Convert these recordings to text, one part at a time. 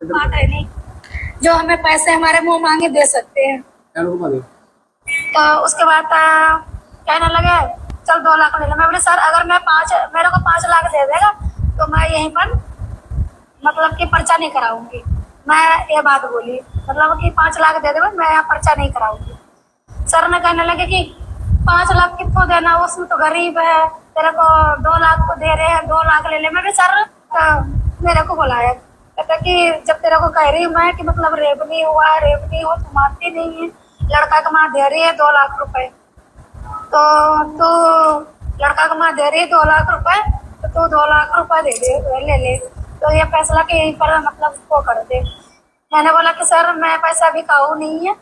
बात है नहीं जो हमें पैसे हमारे मुँह मांगे दे सकते हैं। तो उसके बाद कहने लगे चल दो लाख ले लो। मैं बोले सर अगर मैं पाँच मेरे को पाँच लाख दे देगा तो मैं यहीं पर मतलब कि पर्चा नहीं कराऊँगी। मैं ये बात बोली मतलब कि पाँच लाख दे देगा मैं यहाँ पर्चा नहीं कराऊँगी। सर ने कहने लगे कि पाँच लाख कितना देना? उसमें तो गरीब है। तेरे को दो लाख को दे रहे हैं दो लाख ले ले। मैं सर मेरे को बुलाया कहता कि जब तेरे को कह रही हूँ मैं कि मतलब रेप नहीं हुआ है रेप नहीं हो तुम मानती नहीं है। लड़का का माँ दे रही है दो लाख रुपए। तो तू लड़का का माँ दे रही है दो लाख रुपए तो तू दो लाख रुपए दे दे, ले ले। तो ये फैसला कि यहीं पर मतलब वो कर दे। मैंने बोला कि सर, मैं पैसा भी खाऊ नहीं है।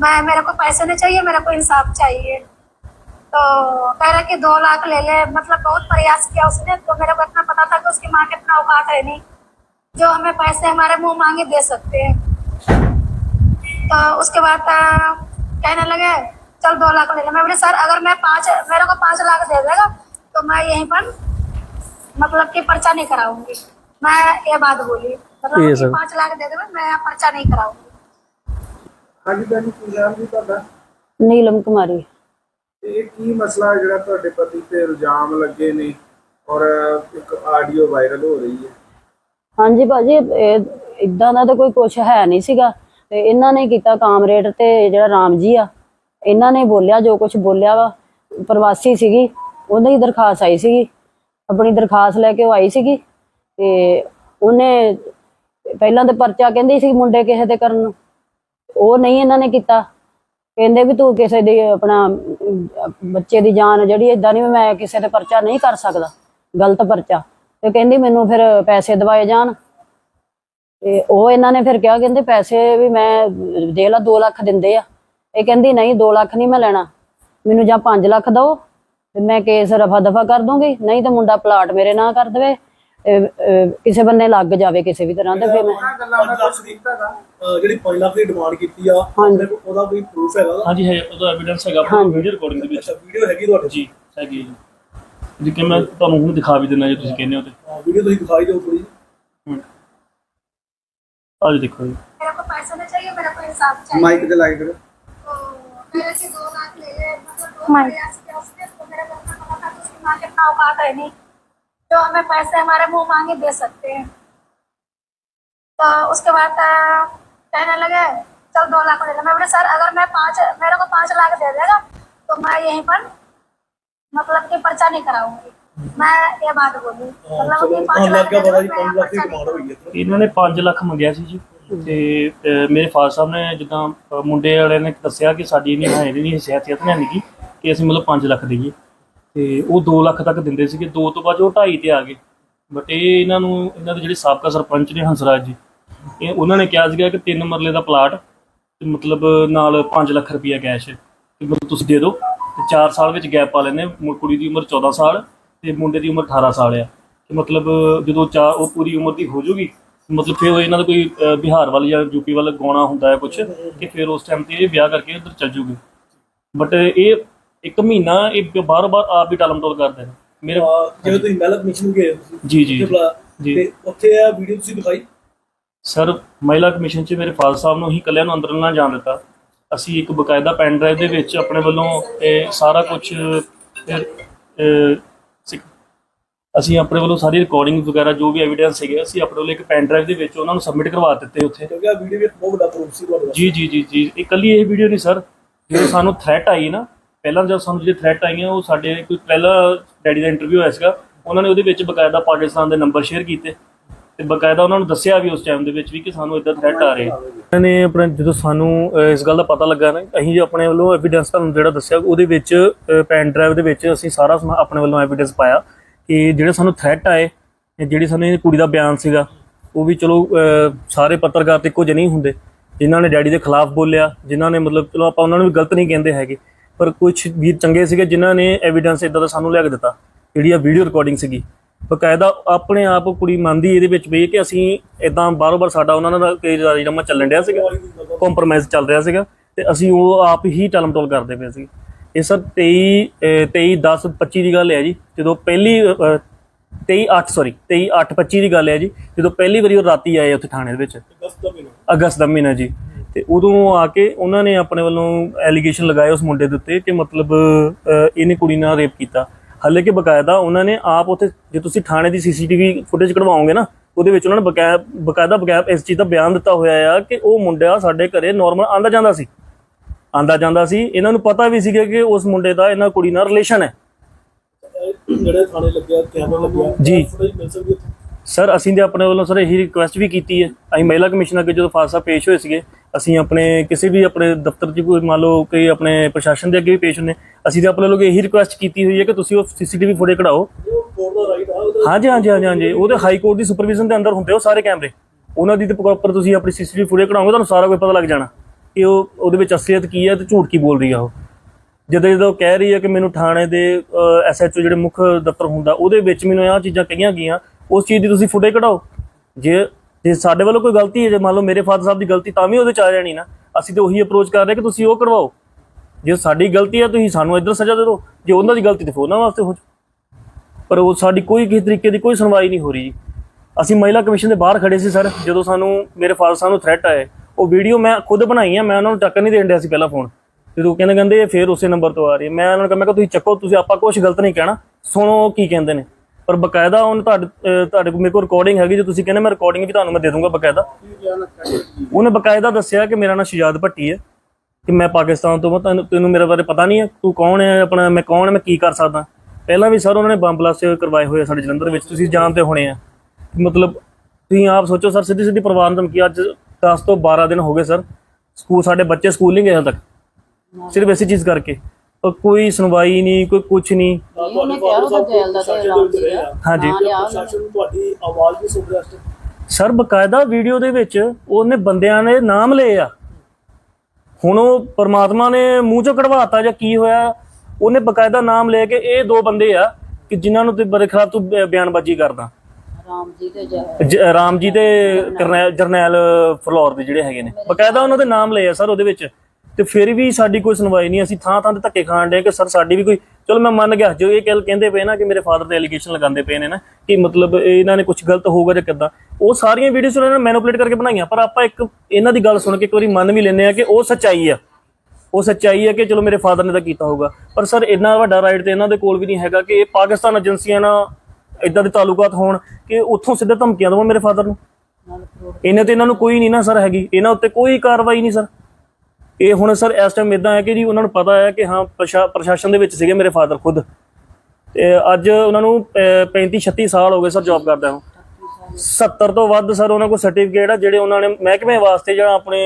मैं, मेरे को पैसे नहीं चाहिए, मेरे को इंसाफ चाहिए। तो कह रहे कि दो लाख ले ले। मतलब बहुत प्रयास किया उसने तो मेरे को इतना पता था कि उसकी माँ कितना औकात है, नहीं? जो हमें पैसे हमारे मुंह मांगे दे सकते हैं तो उसके बाद आ, कहने लगे चल दो लाख ले ले मैं बोले सर अगर मैं पाँच मेरे को पाँच लाख दे देगा तो मैं यहीं पर मतलब कि पर्चा नहीं कराऊंगी मैं ये बात बोली मतलब ये कि सब। पाँच लाख दे देगा मैं यहाँ पर्चा नहीं कराऊंगी ਹਾਂਜੀ ਭੈਣ ਕੀ ਨਾਮ ਜੀ ਤੁਹਾਡਾ ਨੀਲਮ ਕੁਮਾਰੀ ਤੇ ਇਹ ਕੀ ਮਸਲਾ ਹੈ ਜਿਹੜਾ ਤੁਹਾਡੇ ਪਤੀ ਤੇ ਇਲਜ਼ਾਮ ਲੱਗੇ ਨੇ ਔਰ ਇੱਕ ਆਡੀਓ ਵਾਇਰਲ ਹੋ ਰਹੀ ਹੈ ਹਾਂਜੀ ਭਾਜੀ, ਇਹ ਇਦਾਂ ਦਾ ਤਾਂ ਕੋਈ ਕੁਝ ਹੈ ਨਹੀਂ ਸੀਗਾ। ਤੇ ਇਹਨਾਂ ਨੇ ਕੀਤਾ ਕਾਮਰੇਡ ਤੇ ਜਿਹੜਾ ਰਾਮ ਜੀ ਆ, ਇਹਨਾਂ ਨੇ ਬੋਲਿਆ, ਜੋ ਕੁਝ ਬੋਲਿਆ ਵਾ, ਪ੍ਰਵਾਸੀ ਸੀਗੀ ਉਹਦੀ ਦਰਖਾਸਤ ਆਈ ਸੀਗੀ। ਆਪਣੀ ਦਰਖਾਸਤ ਲੈ ਕੇ ਉਹ ਆਈ ਸੀਗੀ ਤੇ ਉਹਨੇ ਪਹਿਲਾਂ ਤੇ ਪਰਚਾ ਕਹਿੰਦੀ ਸੀ ਮੁੰਡੇ ਕਿਸੇ ਦੇ ਕਰਨ ਨੂੰ। ਉਹ ਨਹੀਂ ਇਹਨਾਂ ਨੇ ਕੀਤਾ। ਕਹਿੰਦੇ ਵੀ ਤੂੰ ਕਿਸੇ ਦੀ ਆਪਣਾ ਬੱਚੇ ਦੀ ਜਾਨ ਜਿਹੜੀ ਇਦਾਂ ਨਹੀਂ ਵੀ ਮੈਂ ਕਿਸੇ ਤੇ ਪਰਚਾ ਨਹੀਂ ਕਰ ਸਕਦਾ, ਗਲਤ ਪਰਚਾ। ਤੇ ਕਹਿੰਦੀ ਮੈਨੂੰ ਫਿਰ ਪੈਸੇ ਦਵਾਏ ਜਾਣ। ਤੇ ਉਹ ਇਹਨਾਂ ਨੇ ਫਿਰ ਕਿਹਾ ਕਹਿੰਦੇ ਪੈਸੇ ਵੀ ਮੈਂ ਦੇ ਲਾ 2 ਲੱਖ ਦਿੰਦੇ ਆ। ਇਹ ਕਹਿੰਦੀ ਨਹੀਂ 2 ਲੱਖ ਨਹੀਂ ਮੈਂ ਲੈਣਾ। ਮੈਨੂੰ ਜਾਂ 5 ਲੱਖ ਦਿਓ ਤੇ ਮੈਂ ਕੇਸ ਰਫਾ ਦਫਾ ਕਰ ਦੂੰਗੀ ਨਹੀਂ ਤਾਂ ਮੁੰਡਾ ਪਲਾਟ ਮੇਰੇ ਨਾਂ ਕਰ ਦੇਵੇ ਕਿਸੇ ਬੰਨੇ ਲੱਗ ਜਾਵੇ ਕਿਸੇ ਵੀ ਤਰ੍ਹਾਂ ਤੇ ਫਿਰ ਮੈਂ ਜਿਹੜੀ 5 ਲੱਖ ਦੀ ਡਿਮਾਂਡ ਕੀਤੀ ਆ ਉਹਦਾ ਕੋਈ ਪ੍ਰੂਫ ਹੈਗਾ? ਹਾਂਜੀ ਹੈ ਉਹਦਾ ਐਵੀਡੈਂਸ ਹੈਗਾ। ਵੀਡੀਓ ਰਿਕਾਰਡਿੰਗ ਦੇ ਵਿੱਚ। ਵੀਡੀਓ ਹੈਗੀ ਤੁਹਾਡੇ ਜੀ ਹੈਗੀ ਹੈ ਜੀ। ਜੀ ਕਿ ਮੈਂ ਤੁਹਾਨੂੰ ਹੁਣ ਦਿਖਾ ਵੀ ਦਿੰਦਾ ਜੇ ਤੁਸੀਂ ਕਹਿੰਦੇ ਹੋ ਤੇ ਵੀਡੀਓ ਤੁਸੀਂ ਦਿਖਾਈ ਦਿਓ ਥੋੜੀ ਆਹ ਜੀ ਦੇਖੋ ਜੀ मेरे को पैसे नहीं चाहिए मेरे को इंसाफ चाहिए ਮਾਈਕ ਤੇ ਲਾਈਕ ਕਰੋ तो मेरे से दो लाख ले ले मतलब दो प्रयास किया उसने तो मेरे को इतना पता था कि उसकी माँ कितना औकात है नहीं जो हमें पैसे हमारे मुंह मांगे दे सकते हैं तो उसके बाद आ, कहने लगे चल दो लाख ले ले मैं बोले सर अगर मैं पाँच मेरे को पाँच लाख दे देगा तो मैं यहीं पर मतलब कि पर्चा नहीं कराऊंगी मैं ये बात बोली मतलब ਚਲੋ कि ਤੁਹਾਨੂੰ ਲੱਗ ਗਿਆ दे ਪਤਾ देगा, ਜੀ मैं 5 ਲੱਖ ਦੀ पर्चा नहीं ਡਿਮਾਂਡ ਹੋਈ ਹੈ ਇਹਨਾਂ ਨੇ 5 ਲੱਖ ਮੰਗਿਆ ਸੀ ਜੀ ਤੇ ਅਹ, ਮੇਰੇ ਫਾਦਰ ਸਾਹਿਬ ਨੇ ਜਿੱਦਾਂ ਅਹ, ਮੁੰਡੇ ਵਾਲਿਆਂ ਨੇ ਦੱਸਿਆ ਕਿ ਸਾਡੀ ਨਹੀਂ ਹੈ ਨਹੀਂ ਸਿਹਤੀਅਤ ਨਹੀਂ ਹੈਗੀ ਕਿ ਅਸੀਂ ਮਤਲਬ 5 ਲੱਖ ਦੇਈਏ ਤੇ ਉਹ 2 ਲੱਖ ਤੱਕ ਦਿੰਦੇ ਸੀਗੇ 2 ਤੋਂ ਬਾਅਦ ਉਹ 2.5 ਤੇ ਆ ਗਏ ਬਟ ਇਹ ਇਹਨਾਂ ਨੂੰ ਇਹਨਾਂ ਦੇ ਜਿਹੜੇ ਸਾਬਕਾ ਸਰਪੰਚ ਨੇ ਹੰਸਰਾਜ ਜੀ ਇਹ ਉਹਨਾਂ ਨੇ ਕਿਹਾ ਸੀਗਾ ਕਿ ਤਿੰਨ ਮਰਲੇ ਦਾ ਪਲਾਟ ਤੇ ਮਤਲਬ ਨਾਲ 5 ਲੱਖ ਰੁਪਇਆ ਕੈਸ਼ ਕਿ ਮਤਲਬ ਤੁਸੀਂ ਦੇ ਦਿਓ ਤੇ 4 ਸਾਲ ਵਿੱਚ ਗੈਪ ਪਾ ਲੈਂਦੇ ਮੁ- ਕੁੜੀ ਦੀ ਉਮਰ 14 ਸਾਲ ਤੇ ਮੁੰਡੇ ਦੀ ਉਮਰ 18 ਸਾਲ ਆ। ਤੇ ਮਤਲਬ ਜਦੋਂ ਚਾ ਉਹ ਪੂਰੀ ਉਮਰ ਦੀ ਹੋ ਜਾਊਗੀ ਮਤਲਬ ਫਿਰ ਉਹ ਇਹਨਾਂ ਦਾ ਕੋਈ ਬਿਹਾਰ ਵੱਲ ਜਾਂ ਯੂਪੀ ਵੱਲ ਗਾਉਣਾ ਹੁੰਦਾ ਹੈ ਕੁਝ ਕਿ ਫਿਰ ਉਸ ਟਾਈਮ ਤੇ ਇਹ ਵਿਆਹ ਕਰਕੇ ਉੱਧਰ ਚੱਲ ਜੂਗੇ। ਬਟ ਇਹ ਇੱਕ ਮਹੀਨਾ ਇਹ ਬਾਰ-ਬਾਰ ਆਪ ਹੀ ਟਾਲਮਟੋਲ ਕਰਦੇ ਨੇ। ਮੇਰੇ ਅਹ ਜਿਵੇਂ ਤੁਸੀਂ ਮਹਿਲਾ ਕਮਿਸ਼ਨ ਗਏ ਤੁਸੀਂ ਜੀ ਜੀ। ਤੇ ਉੱਥੇ ਇਹ ਵੀਡੀਓ ਤੁਸੀਂ ਦਿਖਾਈ? ਸਰ ਮਹਿਲਾ ਕਮਿਸ਼ਨ 'ਚ ਮੇਰੇ ਫਾਦਰ ਸਾਹਿਬ ਨੂੰ ਹੀ ਇਕੱਲਿਆਂ ਨੂੰ ਅੰਦਰ ਨਾ ਜਾਣ ਦਿੱਤਾ। ਅਸੀਂ ਇੱਕ ਬਕਾਇਦਾ ਪੈਨ ਡਰਾਈਵ ਦੇ ਵਿੱਚ ਆਪਣੇ ਵੱਲੋਂ ਇਹ ਸਾਰਾ ਕੁਝ ਅਸੀਂ ਆਪਣੇ ਵੱਲੋਂ ਸਾਰੀ ਰਿਕਾਰਡਿੰਗ ਵਗੈਰਾ ਜੋ ਵੀ ਐਵੀਡੈਂਸ ਸੀਗੇ ਅਸੀਂ ਆਪਣੇ ਵੱਲੋਂ ਇੱਕ ਪੈਨ ਡਰਾਈਵ ਦੇ ਵਿੱਚ ਉਹਨਾਂ ਨੂੰ ਸਬਮਿਟ ਕਰਵਾ ਦਿੱਤੇ ਉੱਥੇ। ਕਿਉਂਕਿ ਇਹ ਵੀਡੀਓ ਵੀ ਇੱਕ ਬਹੁਤ ਵੱਡਾ ਪ੍ਰੂਫ ਸੀ ਤੁਹਾਡੇ ਜੀ ਜੀ ਜੀ ਜੀ। ਇਹ ਕੱਲੀ ਇਹ ਵੀਡੀਓ ਨਹੀਂ ਸਰ ਜਦੋਂ ਸਾਨੂੰ ਥ੍ਰੈਟ ਆਈ ਨਾ ਪਹਿਲਾਂ ਜਦ ਸਾਨੂੰ ਜਿਹੜੇ ਥ੍ਰੈਟ ਆਈਆਂ ਉਹ ਸਾਡੇ ਕੋਈ ਪਹਿਲਾ ਡੈਡੀ ਦਾ ਇੰਟਰਵਿਊ ਹੋਇਆ ਸੀਗਾ ਉਹਨਾਂ ਨੇ ਉਹਦੇ ਵਿੱਚ ਬਕਾਇਦਾ ਪਾਕਿਸਤਾਨ ਦੇ ਨੰਬਰ ਸ਼ੇਅਰ ਕੀਤੇ। ਤੇ ਬਕਾਇਦਾ ਉਹਨਾਂ ਨੂੰ ਦੱਸਿਆ ਵੀ ਉਸ ਟਾਈਮ ਦੇ ਵਿੱਚ ਵੀ ਕਿ ਸਾਨੂੰ ਇਦਾਂ ਥ੍ਰੈਟ ਆ ਰਹੇ। ਇਹਨਾਂ ਨੇ ਆਪਣੇ ਜਦੋਂ ਸਾਨੂੰ ਇਸ ਗੱਲ ਦਾ ਪਤਾ ਲੱਗਾ ਨਾ, ਅਸੀਂ ਆਪਣੇ ਵੱਲੋਂ ਐਵੀਡੈਂਸ ਤੁਹਾਨੂੰ ਜਿਹੜਾ ਦੱਸਿਆ, ਉਹਦੇ ਵਿੱਚ ਪੈਨ ਡਰਾਈਵ ਦੇ ਵਿੱਚ ਅਸੀਂ ਸਾਰਾ ਆਪਣੇ ਵੱਲੋਂ ਐਵੀਡੈਂਸ ਪਾਇਆ ਕਿ ਜਿਹੜੇ ਸਾਨੂੰ ਥ੍ਰੈਟ ਆਏ ਜਿਹੜੀ ਸਾਨੂੰ ਇਹ ਕੁੜੀ ਦਾ ਬਿਆਨ ਸੀਗਾ, ਉਹ ਵੀ ਚਲੋ ਸਾਰੇ ਪੱਤਰਕਾਰ ਤੇ ਇੱਕੋ ਜਿਹੇ ਨਹੀਂ ਹੁੰਦੇ, ਜਿਨ੍ਹਾਂ ਨੇ ਡੈਡੀ ਦੇ ਖਿਲਾਫ ਬੋਲਿਆ, ਜਿਨ੍ਹਾਂ ਨੇ ਮਤਲਬ, ਚਲੋ ਆਪਾਂ ਉਹਨਾਂ ਨੂੰ ਵੀ ਗਲਤ ਨਹੀਂ ਕਹਿੰਦੇ ਹੈਗੇ, ਪਰ ਕੁਝ ਵੀਰ ਚੰਗੇ ਸੀਗੇ ਜਿਨ੍ਹਾਂ ਨੇ ਐਵੀਡੈਂਸ ਇਦਾਂ ਦਾ ਸਾਨੂੰ ਲਿਆ ਕੇ ਦਿੱਤਾ, ਜਿਹੜੀ ਆ ਵੀਡੀਓ ਰਿਕਾਰਡਿੰਗ ਸੀਗੀ। ਬਕਾਇਦਾ ਆਪਣੇ ਆਪ ਕੁੜੀ ਮੰਨਦੀ ਇਹਦੇ ਵਿੱਚ ਵੀ ਕਿ ਅਸੀਂ ਇਦਾਂ ਬਾਰੋ-ਬਾਰ ਸਾਡਾ ਉਹਨਾਂ ਨਾਲ ਕਿ ਰਾਜੀਨਾਮਾ ਚੱਲਣ ਡਿਆ ਸੀਗਾ ਕੰਪਰੋਮਾਈਜ਼ ਚੱਲ ਰਿਹਾ ਸੀਗਾ ਤੇ ਅਸੀਂ ਉਹ ਆਪ ਹੀ ਟਲਮਟੋਲ ਕਰਦੇ ਪਏ ਸੀ। ਇਹ ਸਰ 23 ਅਹ 23 10 25 ਦੀ ਗੱਲ ਹੈ ਜੀ ਜਦੋਂ ਪਹਿਲੀ ਅਹ, 23 8 ਸੌਰੀ 23 8 25 ਦੀ ਗੱਲ ਹੈ ਜੀ ਜਦੋਂ ਪਹਿਲੀ ਵਾਰੀ ਉਹ ਰਾਤੀ ਆਏ ਉੱਥੇ ਥਾਣੇ ਦੇ ਵਿੱਚ। ਅਗਸਤ ਦਾ ਮਹੀਨਾ। ਅਗਸਤ ਦਾ ਮਹੀਨਾ ਜੀ। ਤੇ ਉਦੋਂ ਆ ਕੇ ਉਹਨਾਂ ਨੇ ਆਪਣੇ ਵੱਲੋਂ ਐਲੀਗੇਸ਼ਨ ਲਗਾਏ ਉਸ ਮੁੰਡੇ ਦੇ ਉੱਤੇ ਕਿ ਮਤਲਬ ਇਹਨੇ ਕੁੜੀ ਨਾਲ ਰੇਪ ਕੀਤਾ। ਹਾਲੇ ਕਿ ਬਕਾਇਦਾ ਉਹਨਾਂ ਨੇ ਆਪ ਉੱਥੇ ਜੇ ਤੁਸੀਂ ਥਾਣੇ ਦੀ ਸੀਸੀਟੀਵੀ ਫੁਟੇਜ ਕਢਵਾਓਗੇ ਨਾ ਉਹਦੇ ਵਿੱਚ ਉਹਨਾਂ ਨੇ ਬਕਾਇਦਾ ਬਕਾਇਆ ਇਸ ਚੀਜ਼ ਦਾ ਬਿਆਨ ਦਿੱਤਾ ਹੋਇਆ ਆ ਕਿ ਉਹ ਮੁੰਡਾ ਸਾਡੇ ਘਰੇ ਨਾਰਮਲ ਆਂਦਾ ਜਾਂਦਾ ਸੀ। ਆਂਦਾ ਜਾਂਦਾ ਸੀ। ਇਹਨਾਂ ਨੂੰ ਪਤਾ ਵੀ ਸੀਗਾ ਕਿ ਉਸ ਮੁੰਡੇ ਦਾ ਇਹਨਾਂ ਕੁੜੀ ਨਾਲ ਰਿਲੇਸ਼ਨ ਹੈ। ਜਿਹੜੇ ਥਾਣੇ ਲੱਗਿਆ ਕੈਮਰਾ ਲੱਗਿਆ ਜੀ। ਮਿਲ ਸਕਦੀ ਸਰ, ਅਸੀਂ ਤੇ ਆਪਣੇ ਵੱਲੋਂ ਸਰ ਇਹੀ ਰਿਕੁਐਸਟ ਵੀ ਕੀਤੀ ਹੈ। ਅਸੀਂ ਮਹਿਲਾ ਕਮਿਸ਼ਨ ਅੱਗੇ ਜਦੋਂ ਫਾਸਾ ਪੇਸ਼ ਹੋਏ ਸੀਗੇ, ਅਸੀਂ ਆਪਣੇ ਕਿਸੇ ਵੀ ਆਪਣੇ ਦਫ਼ਤਰ 'ਚ ਕੋਈ ਮੰਨ ਲਓ ਕਿ ਆਪਣੇ ਪ੍ਰਸ਼ਾਸਨ ਦੇ ਅੱਗੇ ਵੀ ਪੇਸ਼ ਹੁੰਦੇ ਅਸੀਂ ਤੇ ਆਪਣੇ ਵੱਲੋਂ ਇਹੀ ਰਿਕੁਐਸਟ ਕੀਤੀ ਹੋਈ ਹੈ ਕਿ ਤੁਸੀਂ ਉਹ ਸੀਸੀਟੀਵੀ ਫੁਟੇਜ ਕਢਾਓ। ਉਹ ਕੋਰਟ ਦਾ ਰਾਈਟ ਹਾਂਜੀ ਹਾਂਜੀ ਹਾਂਜੀ। ਉਹ ਉਹਦੇ ਹਾਈ ਕੋਰਟ ਦੀ ਸੁਪਰਵਿਜ਼ਨ ਦੇ ਅੰਦਰ ਹੁੰਦੇ ਉਹ ਸਾਰੇ ਕੈਮਰੇ। ਉਹਨਾਂ ਦੀ ਤੇ ਪ੍ਰੋਪਰ ਤੁਸੀਂ ਆਪਣੀ ਸੀਸੀਟੀਵੀ ਫੁਟੇਜ ਕਢਾਓਗੇ, ਤੁਹਾਨੂੰ ਸਾਰਾ ਕੁਝ ਪਤਾ ਲੱਗ ਜਾਣਾ। ਕਿ ਉਹ, ਉਹਦੇ ਵਿੱਚ ਅਸਲੀਅਤ ਕੀ ਹੈ ਤੇ ਝੂਠ ਕੀ ਬੋਲ ਰਹੀ ਆ ਉਹ। ਜਦੋਂ ਜਦੋਂ ਉਹ ਕਹਿ ਰਹੀ ਹੈ ਕਿ ਮੈਨੂੰ ਥਾਣੇ ਦੇ ਐਸਐਚਓ ਜਿਹੜੇ ਮੁੱਖ ਦਫ਼ਤਰ ਹੁੰਦਾ, ਉਹਦੇ ਵਿੱਚ ਮੈਨੂੰ ਆਹ ਚੀਜ਼ਾਂ ਕਹੀਆਂ ਗਈਆਂ ਉਸ ਚੀਜ਼ ਦੀ ਤੁਸੀਂ ਫੁਟੇਜ ਕਢਾਓ। ਜੇ ਜੇ ਸਾਡੇ ਵੱਲੋਂ ਕੋਈ ਗਲਤੀ ਹੈ, ਜੇ ਮੰਨ ਲਓ ਮੇਰੇ ਫਾਦਰ ਸਾਹਿਬ ਦੀ ਗਲਤੀ ਤਾਂ ਵੀ ਉਹਦੇ ਚ ਆ ਜਾਣੀ ਨਾ, ਅਸੀਂ ਤਾਂ ਉਹੀ ਅਪਰੋਚ ਕਰ ਰਹੇ ਕਿ ਤੁਸੀਂ ਉਹ ਕਰਵਾਓ ਜੇ ਸਾਡੀ ਗਲਤੀ ਹੈ, ਤੁਸੀਂ ਸਾਨੂੰ ਇੱਧਰ ਸਜ਼ਾ ਦੇ ਦਿਓ। ਜੇ ਉਹਨਾਂ ਦੀ ਗਲਤੀ ਤੇ ਫਿਰ ਉਹਨਾਂ ਵਾਸਤੇ ਹੋ ਜਾਊ। ਪਰ ਉਹ ਸਾਡੀ ਕੋਈ ਕਿਸੇ ਤਰੀਕੇ ਦੀ ਕੋਈ ਸੁਣਵਾਈ ਨਹੀਂ ਹੋ ਰਹੀ ਜੀ। ਅਸੀਂ ਮਹਿਲਾ ਕਮਿਸ਼ਨ ਦੇ ਬਾਹਰ ਖੜੇ ਸੀ ਸਰ, ਜਦੋਂ ਸਾਨੂੰ ਮੇਰੇ ਫਾਦਰ ਸਾਹਿਬ ਨੂੰ ਥ੍ਰੈਟ ਆਏ। ਉਹ ਵੀਡੀਓ ਮੈਂ ਖੁਦ ਬਣਾਈ ਆ, ਮੈਂ ਉਹਨਾਂ ਨੂੰ ਟੱਕਰ ਨਹੀਂ ਦੇਣ ਡਿਆ ਸੀ ਪਹਿਲਾਂ ਫੋਨ ਜਦੋਂ ਉਹ ਕਹਿੰਦੇ ਕਹਿੰਦੇ ਇਹ ਫੇਰ ਉਸੇ ਨੰਬਰ ਤੋਂ ਆ ਰਹੀ ਹੈ। ਮੈਂ ਉਹਨਾਂ ਨੂੰ ਕਿਹਾ, ਮੈਂ ਕਿਹਾ, ਤੁਸੀਂ ਚੱਕੋ, ਤੁਸੀਂ ਆਪਾਂ ਕੁਝ ਗਲਤ ਨਹੀਂ ਕਹਿਣਾ। ਸੁਣੋ ਉਹ ਕੀ ਕਹਿੰਦੇ ਨੇ। ਪਰ ਬਕਾਇਦਾ ਉਹਨੇ ਤੁਹਾਡੇ ਤੁਹਾਡੇ ਕੋਲ ਮੇਰੇ ਕੋਲ ਰਿਕਾਰਡਿੰਗ ਹੈਗੀ ਜੇ ਤੁਸੀਂ ਕਹਿੰਦੇ ਮੈਂ ਰਿਕਾਰਡਿੰਗ ਵੀ ਤੁਹਾਨੂੰ ਮੈਂ ਦੇ ਦੂੰਗਾ ਬਕਾਇਦਾ। ਉਹਨੇ ਬਕਾਇਦਾ ਦੱਸਿਆ ਕਿ ਮੇਰਾ ਨਾਮ ਸ਼ਜਾਦ ਭੱਟੀ ਹੈ ਕਿ ਮੈਂ ਪਾਕਿਸਤਾਨ ਤੋਂ ਹਾਂ, ਤੈਨੂੰ ਮੇਰੇ ਬਾਰੇ ਪਤਾ ਨਹੀਂ ਹੈ ਤੂੰ ਕੌਣ ਹੈ ਆਪਣਾ ਮੈਂ ਕੌਣ ਹੈ ਮੈਂ ਕੀ ਕਰ ਸਕਦਾ। ਪਹਿਲਾਂ ਵੀ ਸਰ ਉਹਨਾਂ ਨੇ ਬੰਬ ਬਲਾਸਟ ਕਰਵਾਏ ਹੋਏ ਸਾਡੇ ਜਲੰਧਰ ਵਿੱਚ ਤੁਸੀਂ ਜਾਣਦੇ ਹੋਣੇ ਆ। ਮਤਲਬ ਤੁਸੀਂ ਆਪ ਸੋਚੋ ਸਰ ਸਿੱਧੀ ਸਿੱਧੀ ਪਰਿਵਾਰ ਨੂੰ ਧਮਕੀ ਅੱਜ 10 ਤੋਂ 12 ਦਿਨ ਹੋ ਗਏ ਸਰ ਸਕੂਲ ਸਾਡੇ ਬੱਚੇ ਸਕੂਲ ਨਹੀਂ ਗਏ ਹਾਲ ਤੱਕ। ਸਿਰਫ ਇਸੇ ਚੀਜ਼ ਕਰਕੇ। ਕੋਈ ਸੁਣਵਾਈ ਨਹੀਂ ਕੋਈ ਕੁਝ ਨਹੀਂ। ਉਹਨੇ ਕਿਹਾ ਉਹ ਜੇਲ੍ਹ ਦਾ ਤੇ ਰਾਮ ਜੀ ਹਾਂਜੀ। ਪ੍ਰਸ਼ਾਸਨ ਨੂੰ ਤੁਹਾਡੀ ਆਵਾਜ਼ ਵੀ ਸੁਣ ਰਿਹਾ ਸੀ। ਸਰ ਬਕਾਇਦਾ ਵੀਡੀਓ ਦੇ ਵਿੱਚ ਉਹਨੇ ਬੰਦਿਆਂ ਨੇ ਨਾਮ ਲਏ ਆ। ਹੁਣ ਉਹ ਪਰਮਾਤਮਾ ਨੇ ਮੂੰਹ ਚੋਂ ਕਢਵਾਤਾ ਜਾਂ ਕੀ ਹੋਇਆ ਉਹਨੇ ਬਕਾਇਦਾ ਨਾਮ ਲੈ ਕੇ ਇਹ ਦੋ ਬੰਦੇ ਆ ਕਿ ਜਿਨ੍ਹਾਂ ਨੂੰ ਤੇ ਬੜੇ ਖਿਲਾਫ ਤੂੰ ਬ- ਬਿਆਨਬਾਜ਼ੀ ਕਰਦਾ। ਰਾਮ ਜੀ ਤੇ ਜੈ ਜ- ਰਾਮ ਜੀ ਤੇ ਕਰਨੈਲ ਜਰਨੈਲ ਫਲੋਰ ਦੇ ਜਿਹੜੇ ਹੈਗੇ ਨੇ। ਬਕਾਇਦਾ ਉਹਨਾਂ ਦੇ ਨਾਮ ਲਏ ਆ ਸਰ ਉਹਦੇ ਵਿੱਚ। ਤੇ ਫਿਰ ਵੀ ਸਾਡੀ ਕੋਈ ਸੁਣਵਾਈ ਨਹੀਂ ਅਸੀਂ ਥਾਂ ਥਾਂ ਤੇ ਧੱਕੇ ਖਾਣ ਡੇ ਕਿ ਸਰ ਸਾਡੀ ਵੀ ਕੋਈ ਚਲੋ ਮੈਂ ਮੰਨ ਗਿਆ ਜੋ ਇਹ ਗੱਲ ਕਹਿੰਦੇ ਪਏ ਨਾ ਕਿ ਮੇਰੇ ਫਾਦਰ ਤੇ ਐਲੀਗੇਸ਼ਨ ਲਗਾਉਂਦੇ ਪਏ ਨੇ ਨਾ ਕਿ ਮਤਲਬ ਇਹਨਾਂ ਨੇ ਕੁਝ ਗਲਤ ਹੋਊਗਾ ਜਾਂ ਕਿੱਦਾਂ ਉਹ ਸਾਰੀਆਂ ਵੀਡੀਓਜ਼ ਉਹਨਾਂ ਨੇ ਮੈਨੂਪਲੇਟ ਕਰਕੇ ਬਣਾਈਆਂ ਪਰ ਆਪਾਂ ਇੱਕ ਇਹਨਾਂ ਦੀ ਗੱਲ ਸੁਣ ਕੇ ਇੱਕ ਵਾਰੀ ਮੰਨ ਵੀ ਲੈਂਦੇ ਆ ਕਿ ਉਹ ਸੱਚਾਈ ਆ। ਉਹ ਸੱਚਾਈ ਹੈ ਕਿ ਚਲੋ ਮੇਰੇ ਫਾਦਰ ਨੇ ਤਾਂ ਕੀਤਾ ਹੋਊਗਾ ਪਰ ਸਰ ਇੰਨਾ ਵੱਡਾ ਰਾਈਟ ਤੇ ਇਹਨਾਂ ਦੇ ਕੋਲ ਵੀ ਨਹੀਂ ਹੈਗਾ ਕਿ ਇਹ ਪਾਕਿਸਤਾਨ ਏਜੰਸੀਆਂ ਨਾਲ ਇਦਾਂ ਦੇ ਤਾਲੁਕਾਤ ਹੋਣ ਕਿ ਉੱਥੋਂ ਸਿੱਧੇ ਧਮਕੀਆਂ ਦੇਵੋ ਮੇਰੇ ਫਾਦਰ ਨੂੰ। ਇਹਨੇ ਤੇ ਇਹਨਾਂ ਨੂੰ ਕੋਈ ਨਹੀਂ ਨਾ ਸਰ ਹੈਗੀ ਇਹਨਾਂ ਉੱਤੇ ਕੋਈ ਕਾਰਵਾਈ ਨਹੀਂ ਸਰ। ਇਹ ਹੁਣ ਸਰ ਇਸ ਟਾਈਮ ਇਦਾਂ ਹੈ ਕਿ ਜੀ ਉਹਨਾਂ ਨੂੰ ਪਤਾ ਹੈ ਕਿ ਹਾਂ ਪ੍ਰਸ਼ਾਸਨ ਦੇ ਵਿੱਚ ਸੀਗੇ ਮੇਰੇ ਫਾਦਰ ਖੁਦ। ਤੇ ਅੱਜ ਉਹਨਾਂ ਨੂੰ 35 36 ਸਾਲ ਹੋ ਗਏ ਸਰ ਜੌਬ ਕਰਦਾ ਹਾਂ 70 ਤੋਂ ਵੱਧ ਸਰ ਉਹਨਾਂ ਕੋਲ ਸਰਟੀਫਿਕੇਟ ਆ ਜਿਹੜੇ ਉਹਨਾਂ ਨੇ ਮਹਿਕਮੇ ਵਾਸਤੇ ਜਿਹੜਾ ਆਪਣੇ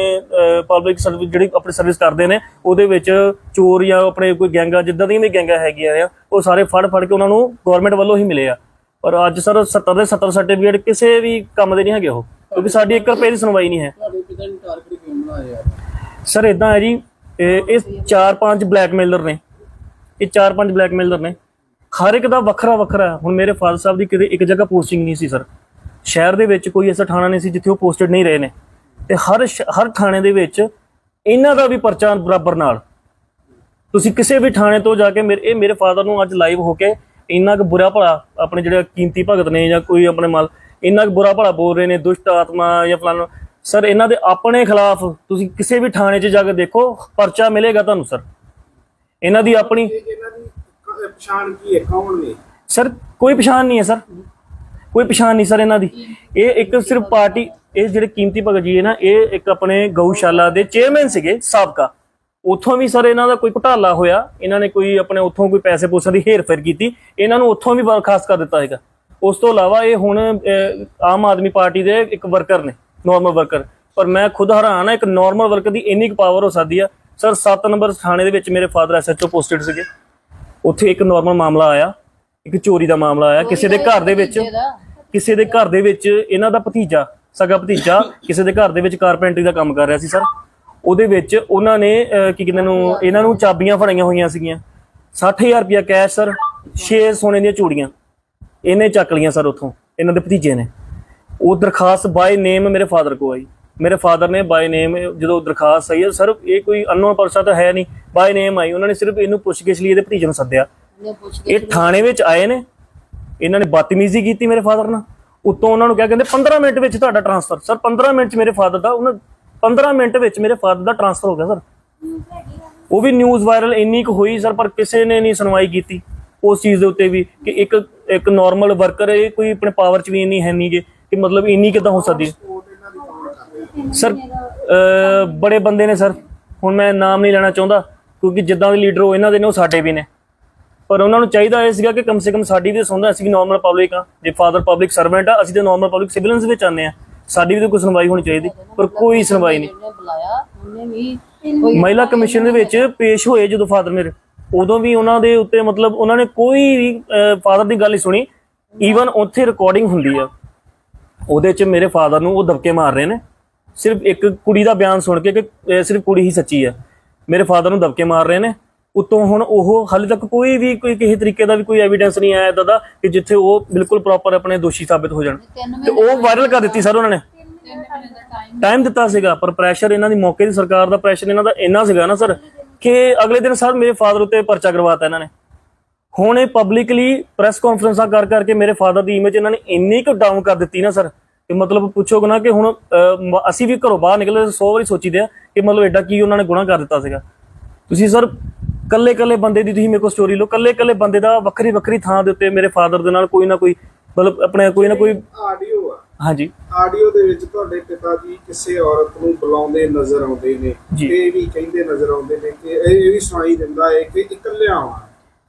ਪਬਲਿਕ ਸਰਵਿਸ ਜਿਹੜੀ ਆਪਣੀ ਸਰਵਿਸ ਕਰਦੇ ਨੇ, ਉਹਦੇ ਵਿੱਚ ਚੋਰ ਜਾਂ ਆਪਣੇ ਕੋਈ ਗੈਂਗਾ, ਜਿੱਦਾਂ ਦੀਆਂ ਵੀ ਗੈਂਗਾ ਹੈਗੀਆਂ ਆ ਉਹ ਸਾਰੇ ਫੜ ਫੜ ਕੇ ਉਹਨਾਂ ਨੂੰ ਗਵਰਨਮੈਂਟ ਵੱਲੋਂ ਹੀ ਮਿਲੇ ਆ। ਪਰ ਅੱਜ ਸਰ 70 ਦੇ 70 ਸਰਟੀਫਿਕੇਟ ਕਿਸੇ ਵੀ ਕੰਮ ਦੇ ਨਹੀਂ ਹੈਗੇ ਉਹ, ਕਿਉਂਕਿ ਸਾਡੀ 1 ਰੁਪਏ ਦੀ ਸੁਣਵਾਈ ਨਹੀਂ ਹੈ। ਤੁਹਾਡੇ ਪਿਤਾ ਨੇ ਟਾਰਗੇਟ ਕਿਉਂ ਬਣਾਇਆ ਸਰ ਇਦਾਂ ਹੈ ਜੀ, ਇਹ ਇਹ ਚਾਰ ਪੰਜ ਬਲੈਕਮੇਲਰ ਨੇ। ਇਹ ਚਾਰ ਪੰਜ ਬਲੈਕਮੇਲਰ ਨੇ। ਹਰ ਇੱਕ ਦਾ ਵੱਖਰਾ ਵੱਖਰਾ ਹੁਣ ਮੇਰੇ ਫਾਦਰ ਸਾਹਿਬ ਦੀ ਕਿਤੇ ਇੱਕ ਜਗ੍ਹਾ ਪੋਸਟਿੰਗ ਨਹੀਂ ਸੀ, ਸਰ। ਸ਼ਹਿਰ ਦੇ ਵਿੱਚ ਕੋਈ ਐਸਾ ਥਾਣਾ ਨਹੀਂ ਸੀ ਜਿੱਥੇ ਉਹ ਪੋਸਟਡ ਨਹੀਂ ਰਹੇ ਨੇ। ਤੇ ਹਰ ਸ਼- ਹਰ ਥਾਣੇ ਦੇ ਵਿੱਚ ਇਹਨਾਂ ਦਾ ਵੀ ਪਰਚਾ ਬਰਾਬਰ ਨਾਲ। ਤੁਸੀਂ ਕਿਸੇ ਵੀ ਥਾਣੇ ਤੋਂ ਜਾ ਕੇ ਮੇਰੇ, ਇਹ ਮੇਰੇ ਫਾਦਰ ਨੂੰ ਅੱਜ ਲਾਈਵ ਹੋ ਕੇ ਇੰਨਾ ਕੁ ਬੁਰਾ ਭਲਾ ਆਪਣੇ ਜਿਹੜੇ ਕੀਮਤੀ ਭਗਤ ਨੇ ਜਾਂ ਕੋਈ ਆਪਣੇ ਮਾਲ, ਇੰਨਾ ਕੁ ਬੁਰਾ ਭਲਾ ਬੋਲ ਰਹੇ ਨੇ, ਦੁਸ਼ਟ ਆਤਮਾ ਜਾਂ ਫਲਾਣਾ ਸਰ ਇਹਨਾਂ ਦੇ ਆਪਣੇ ਖਿਲਾਫ ਤੁਸੀਂ ਕਿਸੇ ਵੀ ਥਾਣੇ 'ਚ ਜਾ ਕੇ ਦੇਖੋ ਪਰਚਾ ਮਿਲੇਗਾ ਤੁਹਾਨੂੰ ਸਰ। ਇਹਨਾਂ ਦੀ ਆਪਣੀ ਇਹਨਾਂ ਦੀ ਪਛਾਣ ਕੀ ਹੈ? ਕੌਣ ਨੇ? ਸਰ ਕੋਈ ਪਛਾਣ ਨਹੀਂ ਹੈ ਸਰ। ਕੋਈ ਪਛਾਣ ਨਹੀਂ ਸਰ ਇਹਨਾਂ ਦੀ। ਇਹ ਇੱਕ ਸਿਰਫ ਪਾਰਟੀ ਇਹ ਜਿਹੜੇ ਕੀਮਤੀ ਭਗਤ ਜੀ ਹੈ ਨਾ ਇਹ ਇੱਕ ਆਪਣੇ ਗਊਸ਼ਾਲਾ ਦੇ ਚੇਅਰਮੈਨ ਸੀਗੇ ਸਾਬਕਾ। ਉੱਥੋਂ ਵੀ ਸਰ ਇਹਨਾਂ ਦਾ ਕੋਈ ਘੁਟਾਲਾ ਹੋਇਆ। ਇਹਨਾਂ ਨੇ ਕੋਈ ਆਪਣੇ ਉੱਥੋਂ ਕੋਈ ਪੈਸੇ ਪੂਸਿਆਂ ਦੀ ਹੇਰ ਫੇਰ ਕੀਤੀ। ਇਹਨਾਂ ਨੂੰ ਉੱਥੋਂ ਵੀ ਬਰਖਾਸਤ ਕਰ ਦਿੱਤਾ ਹੈਗਾ ਉਸ ਤੋਂ ਇਲਾਵਾ ਇਹ ਹੁਣ ਆਮ ਆਦਮੀ ਪਾਰਟੀ ਦੇ ਇੱਕ ਵਰਕਰ ਨੇ। ਨਾਰਮਲ ਵਰਕਰ ਪਰ ਮੈਂ ਖੁਦ ਹੈਰਾਨ ਆ ਇੱਕ ਨਾਰਮਲ ਵਰਕਰ ਦੀ ਇੰਨੀ ਕੁ ਪਾਵਰ ਹੋ ਸਕਦੀ ਆ। ਸਰ 7 ਨੰਬਰ ਥਾਣੇ ਦੇ ਵਿੱਚ ਮੇਰੇ ਫਾਦਰ ਐਸਐਚਓ ਪੋਸਟਡ ਸੀਗੇ। ਉੱਥੇ ਇੱਕ ਨਾਰਮਲ ਮਾਮਲਾ ਆਇਆ ਇੱਕ ਚੋਰੀ ਦਾ ਮਾਮਲਾ ਆਇਆ ਕਿਸੇ ਦੇ ਘਰ ਦੇ ਵਿੱਚ ਕਿਸੇ ਦੇ ਘਰ ਦੇ ਵਿੱਚ ਇਹਨਾਂ ਦਾ ਭਤੀਜਾ ਸਗਾ ਭਤੀਜਾ ਕਿਸੇ ਦੇ ਘਰ ਦੇ ਵਿੱਚ ਕਾਰਪੈਂਟਰੀ ਦਾ ਕੰਮ ਕਰ ਰਿਹਾ ਸੀ ਸਰ। ਉਹਦੇ ਵਿੱਚ ਉਹਨਾਂ ਨੇ ਕੀ ਕਹਿੰਦੇ ਨੂੰ ਇਹਨਾਂ ਨੂੰ ਚਾਬੀਆਂ ਫੜਾਈਆਂ ਹੋਈਆਂ ਸੀਗੀਆਂ। 60000 ਰੁਪਇਆ ਕੈਸ਼ ਸਰ 6 ਸੋਨੇ ਦੀਆਂ ਚੂੜੀਆਂ। ਇਹਨੇ ਚੱਕ ਲਈਆਂ ਸਰ ਉੱਥੋਂ। ਇਹਨਾਂ ਦੇ ਭਤੀਜੇ ਨੇ। ਉਹ ਦਰਖਾਸਤ ਬਾਈ ਨੇਮ ਮੇਰੇ ਫਾਦਰ ਕੋ ਆਈ। ਮੇਰੇ ਫਾਦਰ ਨੇ ਬਾਈ ਨੇਮ ਜਦੋਂ ਦਰਖਾਸਤ ਆਈ ਹੈ ਸਰ ਇਹ ਕੋਈ ਅਨਨੋਨ ਪਰਸਨ ਤਾਂ ਹੈ ਨਹੀਂ। ਬਾਈ ਨੇਮ ਆਈ। ਉਹਨਾਂ ਨੇ ਸਿਰਫ ਇਹਨੂੰ ਪੁੱਛ ਗਿੱਛ ਲਈ ਇਹਦੇ ਭਤੀਜੇ ਨੂੰ ਸੱਦਿਆ। ਇਹ ਥਾਣੇ ਵਿੱਚ ਆਏ ਨੇ। ਇਹਨਾਂ ਨੇ ਬਦਤਮੀਜ਼ੀ ਕੀਤੀ ਮੇਰੇ ਫਾਦਰ ਨਾਲ। ਉੱਤੋਂ ਉਹਨਾਂ ਨੂੰ ਕਿਹਾ ਕਹਿੰਦੇ 15 ਮਿੰਟ ਵਿੱਚ ਤੁਹਾਡਾ ਟਰਾਂਸਫਰ ਸਰ 15 ਮਿੰਟ 'ਚ ਮੇਰੇ ਫਾਦਰ ਦਾ ਉਹਨਾਂ 15 ਮਿੰਟ ਵਿੱਚ ਮੇਰੇ ਫਾਦਰ ਦਾ ਟਰਾਂਸਫਰ ਹੋ ਗਿਆ ਸਰ। ਉਹ ਵੀ ਨਿਊਜ਼ ਵਾਇਰਲ ਇੰਨੀ ਕੁ ਹੋਈ ਸਰ ਪਰ ਕਿਸੇ ਨੇ ਨਹੀਂ ਸੁਣਵਾਈ ਕੀਤੀ। ਉਸ ਚੀਜ਼ ਦੇ ਉੱਤੇ ਵੀ ਕਿ ਇੱਕ ਇੱਕ ਨਾਰਮਲ ਵਰਕਰ ਇਹ ਕੋਈ ਆਪਣੇ ਪਾਵਰ 'ਚ ਵੀ ਇੰਨੀ ਹੈ ਨਹੀਂਗੇ ਕਿ ਮਤਲਬ ਇੰਨੀ ਕਿਦਾਂ ਹੋ ਸਕਦੀ ਹੈ? ਸਰ ਬੜੇ ਬੰਦੇ ਨੇ ਸਰ ਹੁਣ ਮੈਂ ਨਾਮ ਨਹੀਂ ਲੈਣਾ ਚਾਹੁੰਦਾ, ਕਿਉਂਕਿ ਜਿੱਦਾਂ ਦੇ ਲੀਡਰ ਉਹ ਇਹਨਾਂ ਦੇ ਨੇ, ਉਹ ਸਾਡੇ ਵੀ ਨੇ। ਪਰ ਉਹਨਾਂ ਨੂੰ ਚਾਹੀਦਾ ਇਹ ਸੀਗਾ ਕਿ ਕਮ ਸੇ ਕਮ ਸਾਡੀ ਵੀ ਤਾਂ ਸੁਣਦਾ, ਅਸੀਂ ਵੀ ਨਾਰਮਲ ਪਬਲਿਕ ਆ ਜੇ ਫਾਦਰ ਪਬਲਿਕ ਸਰਵੈਂਟ ਆ, ਅਸੀਂ ਤਾਂ ਨਾਰਮਲ ਪਬਲਿਕ ਸਿਵਲਨਸ ਵਿੱਚ ਆਨੇ ਆ ਸਾਡੀ ਵੀ ਤਾਂ ਕੋਈ ਸੁਣਵਾਈ ਹੋਣੀ ਚਾਹੀਦੀ, ਪਰ ਕੋਈ ਸੁਣਵਾਈ ਨਹੀਂ। ਮਹਿਲਾ ਕਮਿਸ਼ਨ ਦੇ ਵਿੱਚ ਪੇਸ਼ ਹੋਏ ਜਦੋਂ ਫਾਦਰ ਮੇਰੇ। ਉਦੋਂ ਵੀ ਉਹਨਾਂ ਦੇ ਉੱਤੇ ਮਤਲਬ ਉਹਨਾਂ ਨੇ ਕੋਈ ਵੀ ਫਾਦਰ ਦੀ ਗੱਲ ਨਹੀਂ ਸੁਣੀ। ਈਵਨ ਉੱਥੇ ਰਿਕਾਰਡਿੰਗ ਹੁੰਦੀ ਆ। ਉਹਦੇ 'ਚ ਮੇਰੇ ਫਾਦਰ ਨੂੰ ਉਹ ਦਬਕੇ ਮਾਰ ਰਹੇ ਨੇ। ਸਿਰਫ ਇੱਕ ਕੁੜੀ ਦਾ ਬਿਆਨ ਸੁਣ ਕੇ ਕਿ ਸਿਰਫ ਕੁੜੀ ਹੀ ਸੱਚੀ ਆ ਮੇਰੇ ਫਾਦਰ ਨੂੰ ਦਬਕੇ ਮਾਰ ਰਹੇ ਨੇ। ਉਤੋਂ ਹੁਣ ਉਹ ਹਾਲੇ ਤੱਕ ਕੋਈ ਵੀ ਕੋਈ ਕਿਸੇ ਤਰੀਕੇ ਦਾ ਵੀ ਕੋਈ ਐਵੀਡੈਂਸ ਨਹੀਂ ਆਇਆ ਏਦਾਂ ਦਾ ਕਿ ਜਿੱਥੇ ਉਹ ਬਿਲਕੁਲ ਪ੍ਰੋਪਰ ਆਪਣੇ ਦੋਸ਼ੀ ਸਾਬਿਤ ਹੋ ਜਾਣ। ਤੇ ਉਹ ਵਾਇਰਲ ਕਰ ਦਿੱਤੀ ਸਰ ਉਹਨਾਂ ਨੇ। ਟਾਈਮ ਦਿੱਤਾ। ਸੀਗਾ ਪਰ ਪ੍ਰੈਸ਼ਰ ਇਹਨਾਂ ਦੀ ਮੌਕੇ ਦੀ ਸਰਕਾਰ ਦਾ ਪ੍ਰੈਸ਼ਰ ਇਹਨਾਂ ਦਾ ਇੰਨਾ ਸੀਗਾ ਨਾ ਸਰ ਕਿ ਅਗਲੇ ਦਿਨ ਸਰ ਮੇਰੇ ਫਾਦਰ ਉੱਤੇ ਪਰਚਾ ਕਰਵਾਤਾ ਇਹਨਾਂ ਨੇ। ਹੁਣ ਇਹ ਪਬਲਿਕਲੀ ਪ੍ਰੈਸ ਕਾਨਫਰੰਸਾਂ ਕਰ ਕਰਕੇ ਮੇਰੇ ਫਾਦਰ ਦੀ ਇਮੇਜ ਇਹਨਾਂ ਨੇ ਇੰਨੀ ਕੁ ਡਾਊਨ ਕਰ ਦਿੱਤੀ ਨਾ ਸਰ ਕਿ ਮਤਲਬ ਪੁੱਛੋਗੇ ਨਾ ਕਿ ਹੁਣ ਅਸੀਂ ਵੀ ਘਰੋਂ ਬਾਹਰ ਨਿਕਲੇ 100 ਵਾਰੀ ਸੋਚੀਦੇ ਆ ਕਿ ਮਤਲਬ ਐਡਾ ਕੀ ਉਹਨਾਂ ਨੇ ਗੁਨਾਹ ਕਰ ਦਿੱਤਾ ਸੀਗਾ ਤੁਸੀਂ ਸਰ ਕੱਲੇ ਕੱਲੇ ਬੰਦੇ ਦੀ ਤੁਸੀਂ ਮੇਰੇ ਕੋਲ ਸਟੋਰੀ ਲਓ ਕੱਲੇ ਕੱਲੇ ਬੰਦੇ ਦਾ ਵੱਖਰੀ ਵੱਖਰੀ ਥਾਂ ਦੇ ਉੱਤੇ ਮੇਰੇ ਫਾਦਰ ਦੇ ਨਾਲ ਕੋਈ ਨਾ ਕੋਈ ਮਤਲਬ ਆਪਣੇ ਕੋਈ ਨਾ ਕੋਈ ਆਡੀਓ ਆ ਹਾਂਜੀ ਆਡੀਓ ਦੇ ਵਿੱਚ ਤੁਹਾਡੇ ਪਿਤਾ ਜੀ ਕਿਸੇ ਔਰਤ ਨੂੰ ਬੁਲਾਉਂਦੇ ਨਜ਼ਰ ਆਉਂਦੇ ਨੇ। ਤੇ ਇਹ ਵੀ ਕਹਿੰਦੇ ਨਜ਼ਰ ਆਉਂਦੇ ਨੇ ਕਿ ਇਹ ਵੀ ਸੁਣਾਈ ਦਿੰਦਾ ਹੈ ਕਿ ਇਕੱਲਿਆਂ ਹੈ?